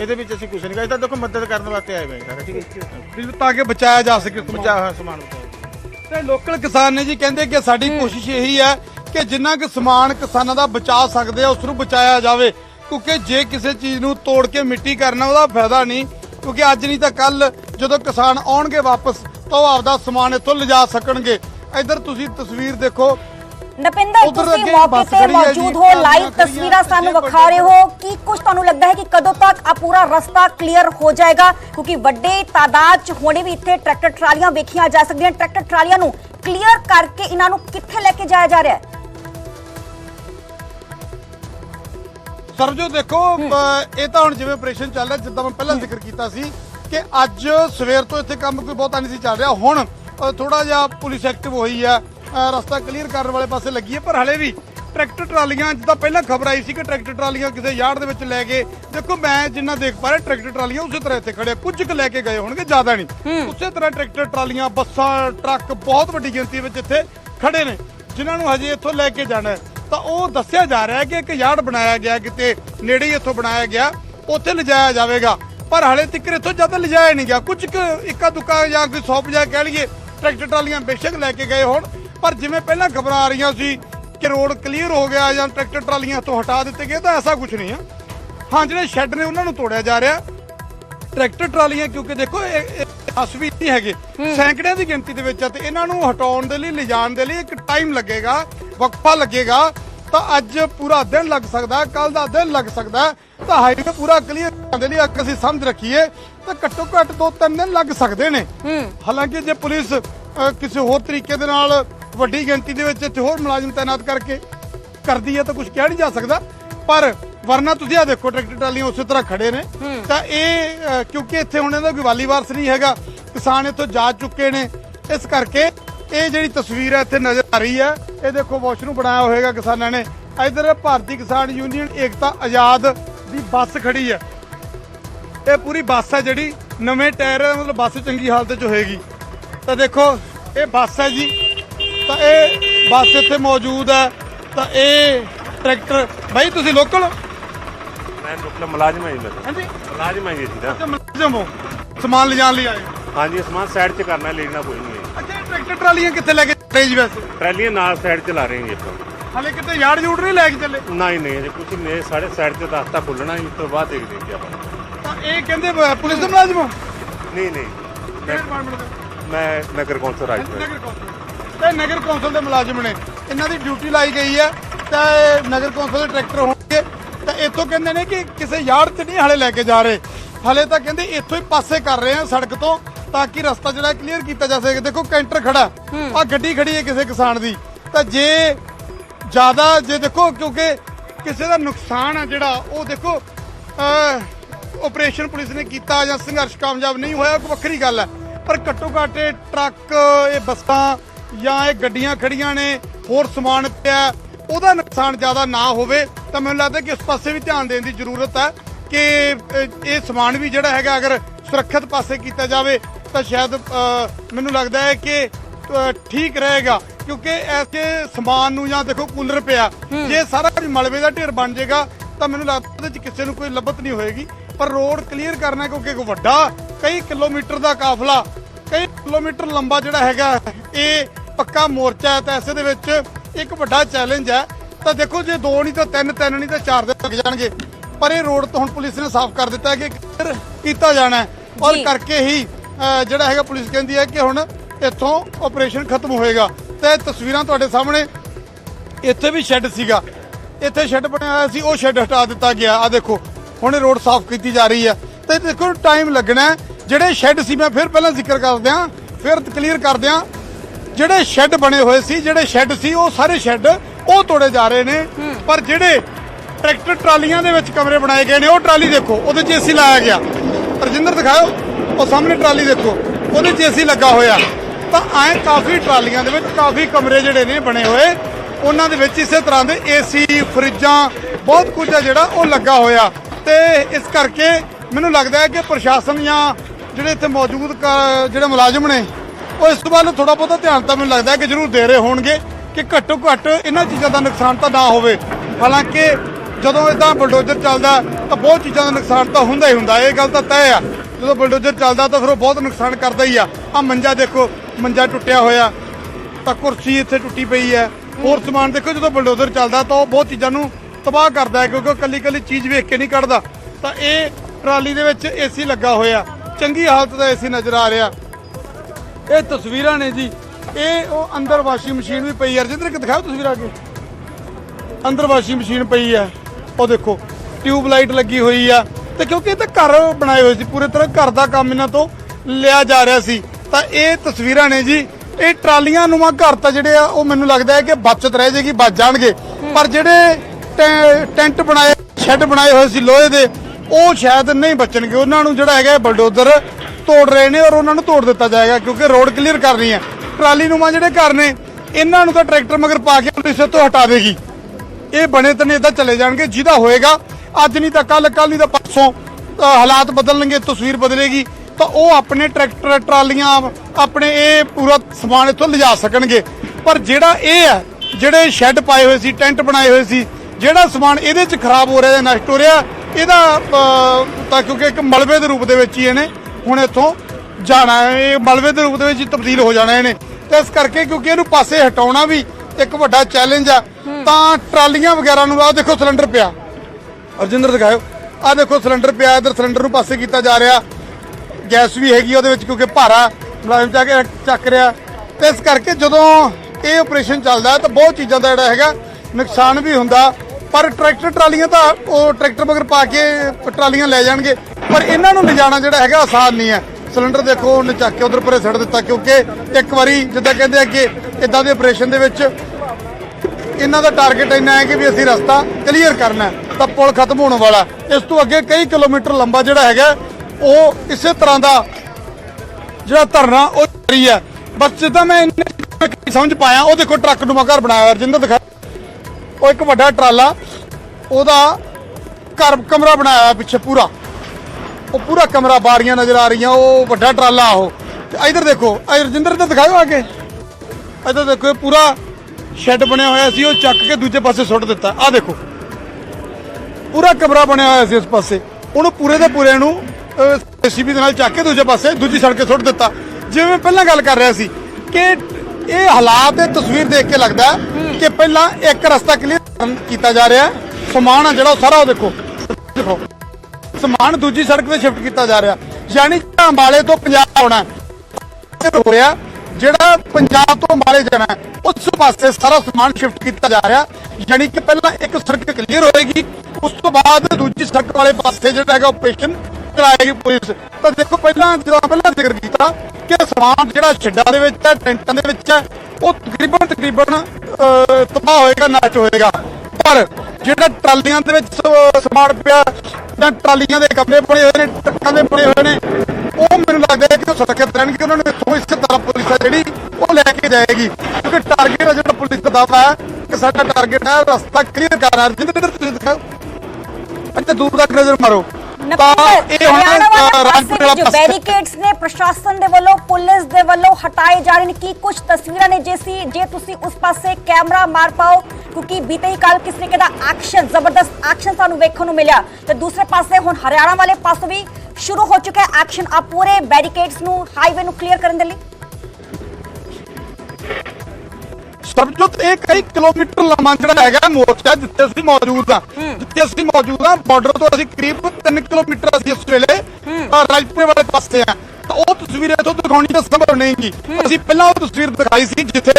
ਇਹਦੇ ਵਿੱਚ ਅਸੀਂ ਕੁਝ ਨਹੀਂ ਕਰਦੇ ਤਾਂ ਦੇਖੋ ਮਦਦ ਕਰਨ ਵਾਸਤੇ ਆਏ ਹੋਏ ਹਾਂ ਸਾਰਾ ਠੀਕ ਹੈ ਵੀ ਤਾਂ ਕਿ ਬਚਾਇਆ ਜਾ ਸਕੇ ਸਮਾਨ। ਬਚਾ ਸਮਾਨ ਬਚਾਓ ਤੇ ਲੋਕਲ ਕਿਸਾਨ ਨੇ ਜੀ ਕਹਿੰਦੇ ਕਿ ਸਾਡੀ ਕੋਸ਼ਿਸ਼ ਇਹੀ ਹੈ ਕਿ ਜਿੰਨਾ ਕਿ ਸਮਾਨ ਕਿਸਾਨਾਂ ਦਾ ਬਚਾ ਸਕਦੇ ਆ ਉਸ ਨੂੰ ਬਚਾਇਆ ਜਾਵੇ। ਕਿਉਂਕਿ ਜੇ ਕਿਸੇ ਚੀਜ਼ ਨੂੰ ਤੋੜ ਕੇ ਮਿੱਟੀ ਕਰਨਾ ਉਹਦਾ ਫਾਇਦਾ ਨਹੀਂ। ਕਿਉਂਕਿ ਅੱਜ ਨਹੀਂ ਤਾਂ ਕੱਲ ਜਦੋਂ ਕਿਸਾਨ ਆਉਣਗੇ ਵਾਪਸ ਤਾਂ ਉਹ ਆਪਦਾ ਸਮਾਨ ਇੱਥੋਂ ਲਿਜਾ ਸਕਣਗੇ। ਇੱਧਰ ਤੁਸੀਂ ਤਸਵੀਰ ਦੇਖੋ। ਨਪਿੰਦਰ ਤੁਸੀਂ ਮੌਕੇ ਤੇ ਮੌਜੂਦ ਹੋ ਲਾਈਵ ਤਸਵੀਰਾਂ ਸਾਨੂੰ ਵਿਖਾ ਰਹੇ ਹੋ ਕੀ ਕੁਝ ਤੁਹਾਨੂੰ ਲੱਗਦਾ ਹੈ ਕਿ ਕਦੋਂ ਤੱਕ ਆ ਪੂਰਾ ਰਸਤਾ ਕਲੀਅਰ ਹੋ ਜਾਏਗਾ? ਕਿਉਂਕਿ ਵੱਡੇ ਤਾਦਾਦ ਚ ਹੋਣੇ ਵੀ ਇੱਥੇ ਟਰੈਕਟਰ ਟਰਾਲੀਆਂ ਵੇਖੀਆਂ ਜਾ ਸਕਦੀਆਂ। ਟਰੈਕਟਰ ਟਰਾਲੀਆਂ ਨੂੰ ਕਲੀਅਰ ਕਰਕੇ ਇਹਨਾਂ ਨੂੰ ਕਿੱਥੇ ਲੈ ਕੇ ਜਾਇਆ ਜਾ ਰਿਹਾ ਹੈ? ਸਰਜੋ ਦੇਖੋ ਅ, ਇਹ ਤਾਂ ਹੁਣ ਜਿਵੇਂ ਆਪਰੇਸ਼ਨ ਚੱਲ ਰਿਹਾ ਜਿੱਦਾਂ ਮੈਂ ਪਹਿਲਾਂ ਜ਼ਿਕਰ ਕੀਤਾ ਸੀ ਕਿ ਅੱਜ ਸਵੇਰ ਤੋਂ ਇੱਥੇ ਕੰਮ ਕੋਈ ਬਹੁਤਾ ਨਹੀਂ ਸੀ ਚੱਲ ਰਿਹਾ। ਹੁਣ ਥੋੜਾ ਜਿਹਾ ਪੁਲਿਸ ਐਕਟਿਵ ਹੋਈ ਆ ਅ, ਰਸਤਾ ਕਲੀਅਰ ਕਰਨ ਵਾਲੇ ਪਾਸੇ ਲੱਗੀ ਹੈ ਪਰ ਹਲੇ ਵੀ ਟਰੈਕਟਰ ਟਰਾਲੀਆਂ ਜਿੱਦਾਂ ਪਹਿਲਾਂ ਖਬਰ ਆਈ ਸੀ ਕਿ ਟਰੈਕਟਰ ਟਰਾਲੀਆਂ ਕਿਸੇ ਯਾਰਡ ਦੇ ਵਿੱਚ ਲੈ ਕੇ ਦੇਖੋ ਮੈਂ ਜਿੰਨਾ ਦੇਖ ਪਾ ਰਿਹਾ ਟਰੈਕਟਰ ਟਰਾਲੀਆਂ ਉਸੇ ਤਰ੍ਹਾਂ ਇੱਥੇ ਖੜੇ। ਕੁਝ ਕੁ ਲੈ ਕੇ ਗਏ ਹੋਣਗੇ ਜ਼ਿਆਦਾ ਨਹੀਂ। ਉਸੇ ਤਰ੍ਹਾਂ ਟਰੈਕਟਰ ਟਰਾਲੀਆਂ ਬੱਸਾਂ ਟਰੱਕ ਬਹੁਤ ਵੱਡੀ ਗਿਣਤੀ ਵਿੱਚ ਇੱਥੇ ਖੜੇ ਨੇ ਜਿਨ੍ਹਾਂ ਨੂੰ ਹਜੇ ਇੱਥੋਂ ਲੈ ਕੇ ਜਾਣਾ ਹੈ। ਤਾਂ ਉਹ ਦੱਸਿਆ ਜਾ ਰਿਹਾ ਹੈ ਕਿ ਇੱਕ ਯਾਰਡ ਬਣਾਇਆ ਗਿਆ, ਕਿਤੇ ਨੇੜੇ ਹੀ ਇੱਥੋਂ ਬਣਾਇਆ ਗਿਆ, ਉੱਥੇ ਲਿਜਾਇਆ ਜਾਵੇਗਾ। ਪਰ ਹਲੇ ਤੱਕ ਇੱਥੋਂ ਜਦ ਲਿਜਾਇਆ ਨਹੀਂ ਗਿਆ। ਕੁਝ ਕੁ ਇੱਕਾ ਦੁੱਕਾ ਜਾਂ ਕੋਈ 150 ਕਹਿ ਲਈਏ, ਟਰੈਕਟਰ ਟਰਾਲੀਆਂ ਬੇਸ਼ੱਕ ਲੈ ਕੇ ਗਏ ਹੋਣ। ਪਰ ਜਿਵੇਂ ਪਹਿਲਾਂ ਖਬਰਾਂ ਆ ਰਹੀਆਂ ਸੀ ਕਿ ਰੋਡ ਕਲੀਅਰ ਹੋ ਗਿਆ ਜਾਂ ਟਰੈਕਟਰ ਟਰਾਲੀਆਂ ਤੋਂ ਹਟਾ ਦਿੱਤੇ ਗਏ, ਤਾਂ ਐਸਾ ਕੁਝ ਨਹੀਂ ਆ। ਹਾਂ, ਜਿਹੜੇ ਸ਼ੈੱਡ ਨੇ ਉਹਨਾਂ ਨੂੰ ਤੋੜਿਆ ਜਾ ਰਿਹਾ। ਟਰੈਕਟਰ ਟਰਾਲੀਆਂ ਕਿਉਂਕਿ ਦੇਖੋ ਇਹ ਅਸਵੀ ਨਹੀਂ ਹੈਗੇ। ਸੈਂਕੜਿਆਂ ਦੀ ਗਿਣਤੀ ਦੇ ਵਿੱਚ ਆ ਤੇ ਇਹਨਾਂ ਨੂੰ ਹਟਾਉਣ ਦੇ ਲਈ ਲਿਜਾਣ ਦੇ ਲਈ ਇੱਕ ਟਾਈਮ ਲੱਗੇਗਾ ਵਕਫਾ ਲੱਗੇਗਾ। ਤਾਂ ਅੱਜ ਪੂਰਾ ਦਿਨ ਲੱਗ ਸਕਦਾ ਕੱਲ ਦਾ ਦਿਨ ਲੱਗ ਸਕਦਾ। ਤਾਂ ਹਾਈਵੇ ਪੂਰਾ ਕਲੀਅਰ ਕਰਨ ਦੇ ਲਈ ਅਗਰ ਅਸੀਂ ਸਮਝ ਰੱਖੀਏ ਤਾਂ ਘੱਟੋ ਘੱਟ 2-3 ਦਿਨ ਲੱਗ ਸਕਦੇ ਨੇ। ਹਾਲਾਂਕਿ ਜੇ ਪੁਲਿਸ ਕਿਸੇ ਹੋਰ ਤਰੀਕੇ ਦੇ ਨਾਲ ਵੱਡੀ ਗਿਣਤੀ ਦੇ ਵਿੱਚ ਇੱਥੇ ਹੋਰ ਮੁਲਾਜ਼ਮ ਤਾਇਨਾਤ ਕਰਕੇ ਕਰਦੀ ਹੈ ਤਾਂ ਕੁਝ ਕਹਿ ਨਹੀਂ ਜਾ ਸਕਦਾ। ਪਰ ਵਰਨਾ ਤੁਸੀਂ ਆ ਦੇਖੋ ਟਰੈਕਟਰ ਟਰਾਲੀਆਂ ਉਸੇ ਤਰ੍ਹਾਂ ਖੜੇ ਨੇ। ਤਾਂ ਇਹ ਅ, ਕਿਉਂਕਿ ਇੱਥੇ ਹੁਣ ਇਹਦਾ ਕੋਈ ਵਾਲੀ ਵਾਰਸ ਨਹੀਂ ਹੈਗਾ ਕਿਸਾਨ ਇੱਥੋਂ ਜਾ ਚੁੱਕੇ ਨੇ। ਇਸ ਕਰਕੇ ਇਹ ਜਿਹੜੀ ਤਸਵੀਰ ਹੈ ਇੱਥੇ ਨਜ਼ਰ ਆ ਰਹੀ ਹੈ। ਇਹ ਦੇਖੋ ਵਾਸ਼ਰੂਮ ਬਣਾਇਆ ਹੋਏਗਾ ਕਿਸਾਨਾਂ ਨੇ। ਇਧਰ ਭਾਰਤੀ ਕਿਸਾਨ ਯੂਨੀਅਨ ਏਕਤਾ ਆਜ਼ਾਦ ਦੀ ਬੱਸ ਖੜੀ ਹੈ। ਇਹ ਪੂਰੀ ਬੱਸ ਹੈ ਜਿਹੜੀ ਨਵੇਂ ਟਾਇਰ ਹੈ, ਮਤਲਬ ਬੱਸ ਚੰਗੀ ਹਾਲਤ 'ਚ ਹੋਏਗੀ। ਤਾਂ ਦੇਖੋ ਇਹ ਬੱਸ ਹੈ ਜੀ। ਤਾਂ ਇਹ ਬੱਸ ਇੱਥੇ ਮੌਜੂਦ ਹੈ। ਤਾਂ ਇਹ ਟਰੈਕਟਰ ਭਾਈ ਤੁਸੀਂ ਲੋਕਲ ਮੈਂ ਲੋਕਲ ਮੁਲਾਜ਼ਮ ਹਾਂ ਜੀ ਮੈਂ ਹਾਂਜੀ। ਮੁਲਾਜ਼ਮ ਹਾਂ ਜੀ ਅਸੀਂ ਤਾਂ। ਅੱਛਾ ਮੁਲਾਜ਼ਮ ਹੋ। ਸਮਾਨ ਲਿਜਾਣ ਲਈ ਆਏ। ਹੋ। ਹਾਂਜੀ ਸਮਾਨ ਸਾਈਡ 'ਚ ਕਰਨਾ ਲੈਣਾ ਕੋਈ ਨਹੀਂ ਹੈ। ਅੱਛਾ ਇਹ ਟਰੈਕਟਰ ਟਰਾਲੀਆਂ ਕਿੱਥੇ ਲੈ ਕੇ ਚੱਲੇ ਜੀ ਵੈਸੇ? ਟਰੈਲੀਆਂ ਨਾਲ ਸਾਈਡ 'ਚ ਲਾ ਰਹੇ ਹਾਂ ਜੀ ਆਪਾਂ। ਹਲੇ ਕਿਤੇ ਯਾਰ ਜੂੜ ਨਹੀਂ ਲੈ ਕੇ ਚੱਲੇ? ਨਹੀਂ ਨਹੀਂ ਜੀ ਕੁਝ ਨਹੀਂ ਸਾਡੇ ਸਾਈਡ 'ਤੇ ਰਸਤਾ ਖੁੱਲਣਾ ਜੀ ਉਸ ਤੋਂ ਬਾਅਦ ਦੇਖ ਲਈਏ ਆਪਾਂ। ਤਾਂ ਇਹ ਕਹਿੰਦੇ ਬ- ਪੁਲਿਸ ਦੇ ਮੁਲਾਜ਼ਮ ਹੋ? ਨਹੀਂ ਨਹੀਂ। ਕਿਹੜੇ ਡਿਪਾਰਟਮੈਂਟ ਦੇ? ਮੈਂ ਨਗਰ ਕੌਂਸਲ ਰਾਜਪੁਰ ਨਗਰ ਕੌਂਸਲ। ਤੇ ਨਗਰ ਕੌਂਸਲ ਦੇ ਮੁਲਾਜ਼ਮ ਨੇ। ਇਹਨਾਂ ਦੀ ਡਿਊਟੀ ਲਾਈ ਗਈ ਹੈ ਤਾਂ ਇਹ ਨਗਰ ਕੌਂਸਲ ਦੇ ਟਰੈਕਟਰ ਹੋਣਗੇ ਤਾਂ ਇੱਥੋਂ ਕਹਿੰਦੇ ਨੇ ਕਿ ਕਿਸੇ ਯਾਰਡ 'ਚ ਨਹੀਂ ਹਲੇ ਲੈ ਕੇ ਜਾ ਰਹੇ। ਹਲੇ ਤਾਂ ਕਹਿੰਦੇ ਇੱਥੋਂ ਹੀ ਪਾਸੇ ਕਰ ਰਹੇ ਆ ਸੜਕ ਤੋਂ ਤਾਂ ਕਿ ਰਸਤਾ ਜਿਹੜਾ ਕਲੀਅਰ ਕੀਤਾ ਜਾ ਸਕੇ। ਦੇਖੋ ਕੈਂਟਰ ਖੜਾ। ਆ ਗੱਡੀ ਖੜੀ ਹੈ ਕਿਸੇ ਕਿਸਾਨ ਦੀ। ਤਾਂ ਜੇ ਜ਼ਿਆਦਾ ਜੇ ਦੇਖੋ ਕਿਉਂਕਿ ਕਿਸੇ ਦਾ ਨੁਕਸਾਨ ਆ ਜਿਹੜਾ ਉਹ ਦੇਖੋ ਆਪਰੇਸ਼ਨ ਪੁਲਿਸ ਨੇ ਕੀਤਾ ਜਾਂ ਸੰਘਰਸ਼ ਕਾਮਯਾਬ ਨਹੀਂ ਹੋਇਆ ਉਹ ਵੱਖਰੀ ਗੱਲ ਹੈ। ਪਰ ਘੱਟੋ ਘੱਟ ਇਹ ਟਰੱਕ ਇਹ ਬੱਸਾਂ ਜਾਂ ਇਹ ਗੱਡੀਆਂ ਖੜੀਆਂ ਨੇ ਹੋਰ ਸਮਾਨ ਪਿਆ। ਉਹਦਾ ਨੁਕਸਾਨ ਜ਼ਿਆਦਾ ਨਾ ਹੋਵੇ ਤਾਂ ਮੈਨੂੰ ਲੱਗਦਾ ਕਿ ਇਸ ਪਾਸੇ ਵੀ ਧਿਆਨ ਦੇਣ ਦੀ ਜ਼ਰੂਰਤ ਹੈ ਕਿ ਇਹ ਸਮਾਨ ਵੀ ਜਿਹੜਾ ਹੈਗਾ ਅਗਰ ਸੁਰੱਖਿਅਤ ਪਾਸੇ ਕੀਤਾ ਜਾਵੇ ਤਾਂ ਸ਼ਾਇਦ ਮੈਨੂੰ ਲੱਗਦਾ ਹੈ ਕਿ ਠੀਕ ਰਹੇਗਾ। ਕਿਉਂਕਿ ਐਸੇ ਸਮਾਨ ਨੂੰ ਜਾਂ ਦੇਖੋ ਕੂਲਰ ਪਿਆ ਜੇ ਸਾਰਾ ਕੁਝ ਮਲਬੇ ਦਾ ਢੇਰ ਬਣ ਜਾਏਗਾ ਤਾਂ ਮੈਨੂੰ ਲੱਗਦਾ ਉਹਦੇ ਚ ਕਿਸੇ ਨੂੰ ਕੋਈ ਲੱਭਤ ਨਹੀਂ ਹੋਏਗੀ। ਪਰ ਰੋਡ ਕਲੀਅਰ ਕਰਨਾ ਕਿਉਂਕਿ ਇੱਕ ਵੱਡਾ ਕਈ ਕਿਲੋਮੀਟਰ ਦਾ ਕਾਫਲਾ ਕਈ ਕਿਲੋਮੀਟਰ ਲੰਬਾ ਜਿਹੜਾ ਹੈਗਾ ਇਹ ਪੱਕਾ ਮੋਰਚਾ ਹੈ ਤਾਂ ਐਸੇ ਦੇ ਵਿੱਚ ਇੱਕ ਵੱਡਾ ਚੈਲੰਜ ਹੈ। ਤਾਂ ਦੇਖੋ ਜੇ ਦੋ ਨਹੀਂ ਤਾਂ ਤਿੰਨ ਤਿੰਨ ਨਹੀਂ ਤਾਂ ਚਾਰ ਦਿਨ ਲੱਗ ਜਾਣਗੇ। ਪਰ ਇਹ ਰੋਡ ਤੋਂ ਹੁਣ ਪੁਲਿਸ ਨੇ ਸਾਫ਼ ਕਰ ਦਿੱਤਾ ਕਿ ਕੀਤਾ ਜਾਣਾ ਹੈ। ਔਰ। ਕਰਕੇ ਹੀ ਜਿਹੜਾ ਹੈਗਾ ਪੁਲਿਸ ਕਹਿੰਦੀ ਹੈ ਕਿ ਹੁਣ ਇੱਥੋਂ ਆਪਰੇਸ਼ਨ ਖਤਮ ਹੋਏਗਾ। ਤੇ ਇਹ ਤਸਵੀਰਾਂ ਤੁਹਾਡੇ ਸਾਹਮਣੇ ਇੱਥੇ ਵੀ ਸ਼ੈੱਡ ਸੀਗਾ। ਇੱਥੇ ਸ਼ੈੱਡ ਬਣਿਆ ਹੋਇਆ ਸੀ ਉਹ ਸ਼ੈੱਡ ਹਟਾ ਦਿੱਤਾ ਗਿਆ। ਆ ਦੇਖੋ ਹੁਣ ਇਹ ਰੋਡ ਸਾਫ਼ ਕੀਤੀ ਜਾ ਰਹੀ ਹੈ। ਤੇ ਦੇਖੋ ਟਾਈਮ ਲੱਗਣਾ। ਜਿਹੜੇ ਸ਼ੈੱਡ ਸੀ ਮੈਂ ਫਿਰ ਪਹਿਲਾਂ ਜ਼ਿਕਰ ਕਰਦਿਆਂ ਫਿਰ ਕਲੀਅਰ ਕਰਦਿਆਂ ਜਿਹੜੇ ਸ਼ੈੱਡ ਬਣੇ ਹੋਏ ਸੀ ਜਿਹੜੇ ਸ਼ੈੱਡ ਸੀ ਉਹ ਸਾਰੇ ਸ਼ੈੱਡ ਉਹ ਤੋੜੇ ਜਾ ਰਹੇ ਨੇ। ਪਰ ਜਿਹੜੇ ਟਰੈਕਟਰ ਟਰਾਲੀਆਂ ਦੇ ਵਿੱਚ ਕਮਰੇ ਬਣਾਏ ਗਏ ਨੇ ਉਹ ਟਰਾਲੀ ਦੇਖੋ ਉਹਦੇ 'ਚ ਏਸੀ ਲਾਇਆ ਗਿਆ। ਰਜਿੰਦਰ ਦਿਖਾਓ ਉਹ ਸਾਹਮਣੇ ਟਰਾਲੀ ਦੇਖੋ ਉਹਦੇ 'ਚ ਏਸੀ ਲੱਗਾ ਹੋਇਆ। ਤਾਂ ਐਂ ਕਾਫੀ ਟਰਾਲੀਆਂ ਦੇ ਵਿੱਚ ਕਾਫੀ ਕਮਰੇ ਜਿਹੜੇ ਨੇ ਬਣੇ ਹੋਏ। ਉਹਨਾਂ ਦੇ ਵਿੱਚ ਇਸੇ ਤਰ੍ਹਾਂ ਦੇ ਏਸੀ ਫਰਿੱਜਾਂ ਬਹੁਤ ਕੁਝ ਹੈ ਜਿਹੜਾ ਉਹ ਲੱਗਾ ਹੋਇਆ। ਤੇ ਇਸ ਕਰਕੇ ਮੈਨੂੰ ਲੱਗਦਾ ਹੈ ਕਿ ਪ੍ਰਸ਼ਾਸਨ ਜਾਂ ਜਿਹੜੇ ਇੱਥੇ ਮੌਜੂਦ ਜਿਹੜੇ ਮੁਲਾਜ਼ਮ ਨੇ ਉਹ ਇਸ ਵੱਲ ਥੋੜਾ ਬਹੁਤਾ ਧਿਆਨ ਤਾਂ ਮੈਨੂੰ ਲੱਗਦਾ ਕਿ ਜ਼ਰੂਰ ਦੇ ਰਹੇ ਹੋਣਗੇ ਕਿ ਘੱਟੋ ਘੱਟ ਇਹਨਾਂ ਚੀਜ਼ਾਂ ਦਾ ਨੁਕਸਾਨ ਤਾਂ ਨਾ ਹੋਵੇ। ਹਾਲਾਂਕਿ ਜਦੋਂ ਇਦਾਂ ਬਲਡੋਜ਼ਰ ਚੱਲਦਾ ਤਾਂ ਬਹੁਤ ਚੀਜ਼ਾਂ ਦਾ ਨੁਕਸਾਨ ਤਾਂ ਹੁੰਦਾ ਹੀ ਹੁੰਦਾ। ਇਹ ਗੱਲ ਤਾਂ ਤੈਅ ਆ। ਜਦੋਂ ਬਲਡੋਜ਼ਰ ਚੱਲਦਾ ਤਾਂ ਫਿਰ ਉਹ ਬਹੁਤ ਨੁਕਸਾਨ ਕਰਦਾ ਹੀ ਆ। ਆ ਮੰਜਾ ਦੇਖੋ, ਮੰਜਾ ਟੁੱਟਿਆ ਹੋਇਆ। ਤਾਂ ਕੁਰਸੀ ਇੱਥੇ ਟੁੱਟੀ ਪਈ ਹੈ। ਹੋਰ ਸਮਾਨ ਦੇਖੋ, ਜਦੋਂ ਬਲਡੋਜ਼ਰ ਚੱਲਦਾ ਤਾਂ ਉਹ ਬਹੁਤ ਚੀਜ਼ਾਂ ਨੂੰ ਤਬਾਹ ਕਰਦਾ ਹੈ ਕਿਉਂਕਿ ਉਹ ਕੱਲੀ ਕੱਲੀ ਚੀਜ਼ ਵੇਖ ਕੇ ਨਹੀਂ ਕੱਢਦਾ। ਤਾਂ ਇਹ ਟਰਾਲੀ ਦੇ ਵਿੱਚ ਏਸੀ ਲੱਗਾ ਹੋਇਆ। ਚੰਗੀ ਹਾਲਤ ਦਾ ਏਸੀ ਨਜ਼ਰ ਆ ਰਿਹਾ। ਇਹ ਤਸਵੀਰਾਂ ਨੇ ਜੀ। ਇਹ ਉਹ ਅੰਦਰ ਵਾਸ਼ਿੰਗ ਮਸ਼ੀਨ ਵੀ ਪਈ ਹੈ ਰਜਿੰਦਰ ਕਿ ਦਿਖਾਓ ਤਸਵੀਰਾਂ ਅੱਗੇ। ਅੰਦਰ ਵਾਸ਼ਿੰਗ ਮਸ਼ੀਨ ਪਈ ਹੈ ਉਹ ਦੇਖੋ ਟਿਊਬ ਲਾਈਟ ਲੱਗੀ ਹੋਈ ਆ। ਤੇ ਕਿਉਂਕਿ ਇਹ ਤਾਂ ਘਰ ਬਣਾਏ ਹੋਏ ਸੀ, ਪੂਰੇ ਤਰ੍ਹਾਂ ਘਰ ਦਾ ਕੰਮ ਇਹਨਾਂ ਤੋਂ ਲਿਆ ਜਾ ਰਿਹਾ ਸੀ। ਤਾਂ ਇਹ ਤਸਵੀਰਾਂ ਨੇ ਜੀ। ਇਹ ਟਰਾਲੀਆਂ ਨੂੰਮਾ ਘਰ ਤਾਂ ਜਿਹੜੇ ਆ, ਉਹ ਮੈਨੂੰ ਲੱਗਦਾ ਹੈ ਕਿ ਬਚਤ ਰਹਿ ਜਾਏਗੀ, ਬਚ ਜਾਣਗੇ। ਪਰ ਜਿਹੜੇ ਟੈ- ਟੈਂਟ ਬਣਾਏ, ਸ਼ੈੱਡ ਬਣਾਏ ਹੋਏ ਸੀ ਲੋਹੇ ਦੇ, ਉਹ ਸ਼ਾਇਦ ਨਹੀਂ ਬਚਣਗੇ। ਉਹਨਾਂ ਨੂੰ ਜਿਹੜਾ ਹੈਗਾ ਬਲਡੋਜ਼ਰ ਤੋੜ ਰਹੇ ਨੇ ਔਰ ਉਹਨਾਂ ਨੂੰ ਤੋੜ ਦਿੱਤਾ ਜਾਏਗਾ ਕਿਉਂਕਿ ਰੋਡ ਕਲੀਅਰ ਕਰਨੀ ਹੈ। ਟਰਾਲੀ ਨੂੰ ਨੂੰਮਾ ਜਿਹੜੇ ਘਰ ਨੇ। ਇਹਨਾਂ ਨੂੰ ਤਾਂ ਟਰੈਕਟਰ ਮਗਰ ਪਾ ਕੇ ਪੁਲਿਸ ਤੋਂ ਹਟਾ ਦੇਗੀ। ਇਹ ਬਣੇ ਤਨੇ ਇਦਾਂ ਚਲੇ ਜਾਣਗੇ, ਜਿਹਦਾ ਹੋਏਗਾ, ਅੱਜ ਨਹੀਂ ਤਾਂ ਕੱਲ ਕੱਲ ਨਹੀਂ ਤਾਂ ਪਰਸੋਂ ਹਾਲਾਤ ਬਦਲਣਗੇ, ਤਸਵੀਰ ਬਦਲੇਗੀ, ਤਾਂ ਉਹ ਆਪਣੇ ਟਰੈਕਟਰ, ਟਰਾਲੀਆਂ, ਆਪਣੇ ਇਹ ਪੂਰਾ ਸਮਾਨ ਇੱਥੋਂ ਲਿਜਾ ਸਕਣਗੇ। ਪਰ ਜਿਹੜਾ ਇਹ ਹੈ, ਜਿਹੜੇ ਸ਼ੈੱਡ ਪਾਏ ਹੋਏ ਸੀ, ਟੈਂਟ ਬਣਾਏ ਹੋਏ ਸੀ, ਜਿਹੜਾ ਸਮਾਨ ਇਹਦੇ 'ਚ ਖਰਾਬ ਹੋ ਰਿਹਾ ਜਾਂ ਨਸ਼ਟ ਹੋ ਰਿਹਾ, ਇਹਦਾ ਤਾਂ ਕਿਉਂਕਿ ਇੱਕ ਮਲਬੇ ਦੇ ਰੂਪ ਦੇ ਵਿੱਚ ਹੀ ਇਹਨੇ ਹੁਣ ਇੱਥੋਂ ਜਾਣਾ ਹੈ, ਇਹ ਮਲਬੇ ਦੇ ਰੂਪ ਦੇ ਵਿੱਚ ਤਬਦੀਲ ਹੋ ਜਾਣਾ ਇਹਨੇ ਤੇ ਇਸ ਕਰਕੇ ਕਿਉਂਕਿ ਇਹਨੂੰ ਪਾਸੇ ਹਟਾਉਣਾ ਵੀ ਇੱਕ ਵੱਡਾ ਚੈਲੰਜ ਆ, ਤਾਂ ਟਰਾਲੀਆਂ ਵਗੈਰਾ ਨੂੰ, ਆਹ ਦੇਖੋ ਸਿਲੰਡਰ ਪਿਆ। ਅਰਜਿੰਦਰ ਦਿਖਾਓ ਆਹ ਦੇਖੋ ਸਿਲੰਡਰ ਪਿਆ, ਇਧਰ ਸਿਲੰਡਰ ਨੂੰ ਪਾਸੇ ਕੀਤਾ ਜਾ ਰਿਹਾ। ਗੈਸ ਵੀ ਹੈਗੀ ਉਹਦੇ ਵਿੱਚ ਕਿਉਂਕਿ ਭਾਰਾ ਮੁਲਾਜ਼ਮ ਜਾ ਕੇ ਚੱਕ ਰਿਹਾ। ਤੇ ਇਸ ਕਰਕੇ ਜਦੋਂ ਇਹ ਆਪਰੇਸ਼ਨ ਚੱਲਦਾ ਤਾਂ ਬਹੁਤ ਚੀਜ਼ਾਂ ਦਾ ਜਿਹੜਾ ਹੈਗਾ ਨੁਕਸਾਨ ਵੀ ਹੁੰਦਾ। ਪਰ ਟਰੈਕਟਰ ਟਰਾਲੀਆਂ ਤਾਂ ਉਹ ਟਰੈਕਟਰ ਮਗਰ ਪਾ ਕੇ ਟਰਾਲੀਆਂ ਲੈ ਜਾਣਗੇ। ਪਰ ਇਹਨਾਂ ਨੂੰ ਲਿਜਾਣਾ ਜਿਹੜਾ ਹੈਗਾ ਆਸਾਨ ਨਹੀਂ ਹੈ। ਸਿਲੰਡਰ ਦੇਖੋ, ਉਹਨੇ ਚੱਕ ਕੇ ਉਧਰ ਪਰੇ ਛੱਡ ਦਿੱਤਾ, ਕਿਉਂਕਿ ਇੱਕ ਵਾਰੀ ਜਿੱਦਾਂ ਕਹਿੰਦੇ ਆ ਕਿ ਇਦਾਂ ਦੇ ਆਪਰੇਸ਼ਨ ਦੇ ਵਿੱਚ ਇਹਨਾਂ ਦਾ ਟਾਰਗੇਟ ਇੰਨਾ ਹੈ ਕਿ ਵੀ ਅਸੀਂ ਰਸਤਾ ਕਲੀਅਰ ਕਰਨਾ ਤਾਂ ਪੁਲ ਖਤਮ ਹੋਣ ਵਾਲਾ ਇਸ ਤੋਂ ਅੱਗੇ ਕਈ ਕਿਲੋਮੀਟਰ ਲੰਬਾ ਜਿਹੜਾ ਹੈਗਾ, ਉਹ ਇਸੇ ਤਰ੍ਹਾਂ ਦਾ ਜਿਹੜਾ ਧਰਨਾ, ਉਹ ਜਾਰੀ ਹੈ। ਬਸ ਜਿੱਦਾਂ ਮੈਂ ਸਮਝ ਪਾਇਆ, ਉਹ ਦੇਖੋ ਟਰੱਕ ਨੂੰ ਮੈਂ ਘਰ ਬਣਾਇਆ ਹੋਇਆ, ਰਜਿੰਦਰ ਦਿਖਾ ਉਹ ਇੱਕ ਵੱਡਾ ਟਰਾਲਾ, ਉਹਦਾ ਘਰ ਕਮਰਾ ਬਣਾਇਆ ਹੋਇਆ ਪਿੱਛੇ ਪੂਰਾ। ਉਹ ਪੂਰਾ ਕਮਰਾ ਬਾਰੀਆਂ ਨਜ਼ਰ ਆ ਰਹੀਆਂ, ਉਹ ਵੱਡਾ ਟਰਾਲਾ ਉਹ। ਤੇ ਇਧਰ ਦੇਖੋ, ਇਹ ਰਜਿੰਦਰ ਤੇ ਦਿਖਾਓ ਅੱਗੇ ਇਧਰ ਦੇਖੋ, ਇਹ ਪੂਰਾ ਸ਼ੈੱਡ ਬਣਿਆ ਹੋਇਆ ਸੀ, ਉਹ ਚੱਕ ਕੇ ਦੂਜੇ ਪਾਸੇ ਸੁੱਟ ਦਿੱਤਾ। ਆਹ ਦੇਖੋ, ਪੂਰਾ ਕਮਰਾ ਬਣਿਆ ਹੋਇਆ ਸੀ ਇਸ ਪਾਸੇ। ਉਹਨੂੰ ਪੂਰੇ ਦੇ ਪੂਰੇ ਨੂੰ ਜੀਸੀਬੀ ਦੇ ਨਾਲ ਚੱਕ ਕੇ ਦੂਜੇ ਪਾਸੇ, ਦੂਜੀ ਸੜਕ ਤੇ ਸੁੱਟ ਦਿੱਤਾ। ਜਿਵੇਂ ਮੈਂ ਪਹਿਲਾਂ ਗੱਲ ਕਰ ਰਿਹਾ ਸੀ ਕਿ ਇਹ ਹਾਲਾਤ, ਇਹ ਤਸਵੀਰ ਦੇਖ ਕੇ ਲੱਗਦਾ ਕਿ ਪਹਿਲਾਂ ਇੱਕ ਰਸਤਾ ਕਲੀਅਰ ਕੀਤਾ ਜਾ ਰਿਹਾ। ਸਮਾਨ ਆ ਜਿਹੜਾ, ਉਹ ਸਾਰਾ ਉਹ ਦੇਖੋ। ਦੇਖੋ ਸਮਾਨ ਦੂਜੀ ਸੜਕ ਤੇ ਸ਼ਿਫਟ ਕੀਤਾ ਜਾ ਰਿਹਾ। ਯਾਨੀ ਅੰਬਾਲੇ ਤੋਂ ਪੰਜਾਬ ਆਉਣਾ ਹੈ, ਹੋ ਰਿਹਾ ਜਿਹੜਾ ਪੰਜਾਬ ਤੋਂ ਅੰਬਾਲੇ ਜਾਣਾ ਉਸ ਪਾਸੇ ਸਾਰਾ ਸਮਾਨ ਸ਼ਿਫਟ ਕੀਤਾ ਜਾ ਰਿਹਾ। ਯਾਨੀ ਕਿ ਪਹਿਲਾਂ ਇੱਕ ਸੜਕ ਕਲੀਅਰ ਹੋਏਗੀ ਉਸ ਤੋਂ ਬਾਅਦ ਦੂਜੀ ਸੜਕ ਵਾਲੇ ਪਾਸੇ ਜਿਹੜਾ ਹੈਗਾ ਆਪਰੇਸ਼ਨ ਚਲਾਏਗੀ ਪੁਲਿਸ। ਤਾਂ ਦੇਖੋ, ਪਹਿਲਾਂ ਜਦੋਂ ਪਹਿਲਾਂ ਜ਼ਿਕਰ ਕੀਤਾ ਕਿ ਸਮਾਨ ਜਿਹੜਾ ਛੱਡਾਂ ਦੇ ਵਿੱਚ ਹੈ, ਟੈਂਟਾਂ ਦੇ ਵਿੱਚ ਹੈ, ਉਹ ਤਕਰੀਬਨ ਤਕਰੀਬਨ ਤਬਾਹ ਹੋਏਗਾ ਨਸ਼ਟ ਹੋਏਗਾ। ਪਰ ਜਿਹੜਾ ਟਰਾਲੀਆਂ ਦੇ ਵਿੱਚ ਸਮਾਨ ਪਿਆ, ਜਾਂ ਟਰਾਲੀਆਂ ਦੇ ਕਮਰੇ ਬਣੇ ਹੋਏ ਨੇ, ਟਰੱਕਾਂ ਦੇ ਬਣੇ ਹੋਏ ਨੇ, ਉਹ ਮੈਨੂੰ ਲੱਗਦਾ ਹੈ ਕਿ ਉਹ ਸੁਰੱਖਿਅਤ ਰਹਿਣਗੇ। ਉਹਨਾਂ ਨੂੰ ਇੱਥੋਂ ਇਸੇ ਤਰ੍ਹਾਂ ਪੁਲਿਸ ਆ ਜਿਹੜੀ, ਉਹ ਲੈ ਕੇ ਜਾਏਗੀ। ਕਿਉਂਕਿ ਟਾਰਗੇਟ ਆ ਜਿਹੜਾ ਪੁਲਿਸ ਦਾ ਦਾਅਵਾ ਹੈ ਕਿ ਸਾਡਾ ਟਾਰਗੇਟ ਹੈ ਰਸਤਾ ਕਲੀਅਰ ਕਰਨਾ। ਜਿੰਦਰ ਤੁਸੀਂ ਦਿਖਾਓ। ਅੱਛਾ ਦੂਰ ਤੱਕ ਨਜ਼ਰ ਮਾਰੋ। ਤਾਂ ਇਹ ਹੁਣ ਰਾਜਪੁਰ ਵਾਲਾ ਬੈਰੀਕੇਡਸ ਨੇ ਪ੍ਰਸ਼ਾਸਨ ਦੇ ਵੱਲੋਂ ਪੁਲਿਸ ਦੇ ਵੱਲੋਂ ਹਟਾਏ ਜਾ ਰਹੇ ਨੇ ਕੀ ਕੁਝ ਤਸਵੀਰਾਂ ਨੇ ਜੇ ਸੀ ਜੇ ਤੁਸੀਂ ਉਸ ਪਾਸੇ ਕੈਮਰਾ ਮਾਰ ਪਾਓ ਕਿਉਂਕਿ ਬੀਤੇ ਹੀ ਕੱਲ ਕਿਸੇ ਤਰੀਕੇ ਦਾ ਐਕਸ਼ਨ ਜ਼ਬਰਦਸਤ ਐਕਸ਼ਨ ਸਾਨੂੰ ਵੇਖਣ ਨੂੰ ਮਿਲਿਆ। ਤੇ ਦੂਸਰੇ ਪਾਸੇ ਹੁਣ ਹਰਿਆਣਾ ਵਾਲੇ ਪਾਸੋਂ ਵੀ ਸ਼ੁਰੂ ਹੋ ਚੁੱਕਾ ਹੈ ਐਕਸ਼ਨ ਆ ਪੂਰੇ ਬੈਰੀਕੇਡਸ ਨੂੰ ਹਾਈਵੇ ਨੂੰ ਕਲੀਅਰ ਕਰਨ ਦੇ ਲਈ। ਸਰਬਜੋਤ ਇਹ ਕਈ ਕਿਲੋਮੀਟਰ ਲੰਮਾ ਜਿਹੜਾ ਹੈਗਾ ਮੋਰਚਾ ਜਿੱਥੇ ਅਸੀਂ ਮੌਜੂਦ ਆ ਜਿੱਥੇ ਅਸੀਂ ਮੌਜੂਦ ਆ ਬਾਰਡਰ ਤੋਂ ਅਸੀਂ ਕਰੀਬ 3 ਕਿਲੋਮੀਟਰ ਅਸੀਂ ਇਸ ਵੇਲੇ ਰਾਜਪੁਰੇ ਵਾਲੇ ਪਾਸੇ ਆ ਤਾਂ ਉਹ ਤਸਵੀਰ ਇਥੋਂ ਦਿਖਾਉਣੀ ਤਾਂ ਸੰਭਵ ਨਹੀਂ ਗੀ। ਅਸੀਂ ਪਹਿਲਾਂ ਉਹ ਤਸਵੀਰ ਦਿਖਾਈ ਸੀ ਜਿੱਥੇ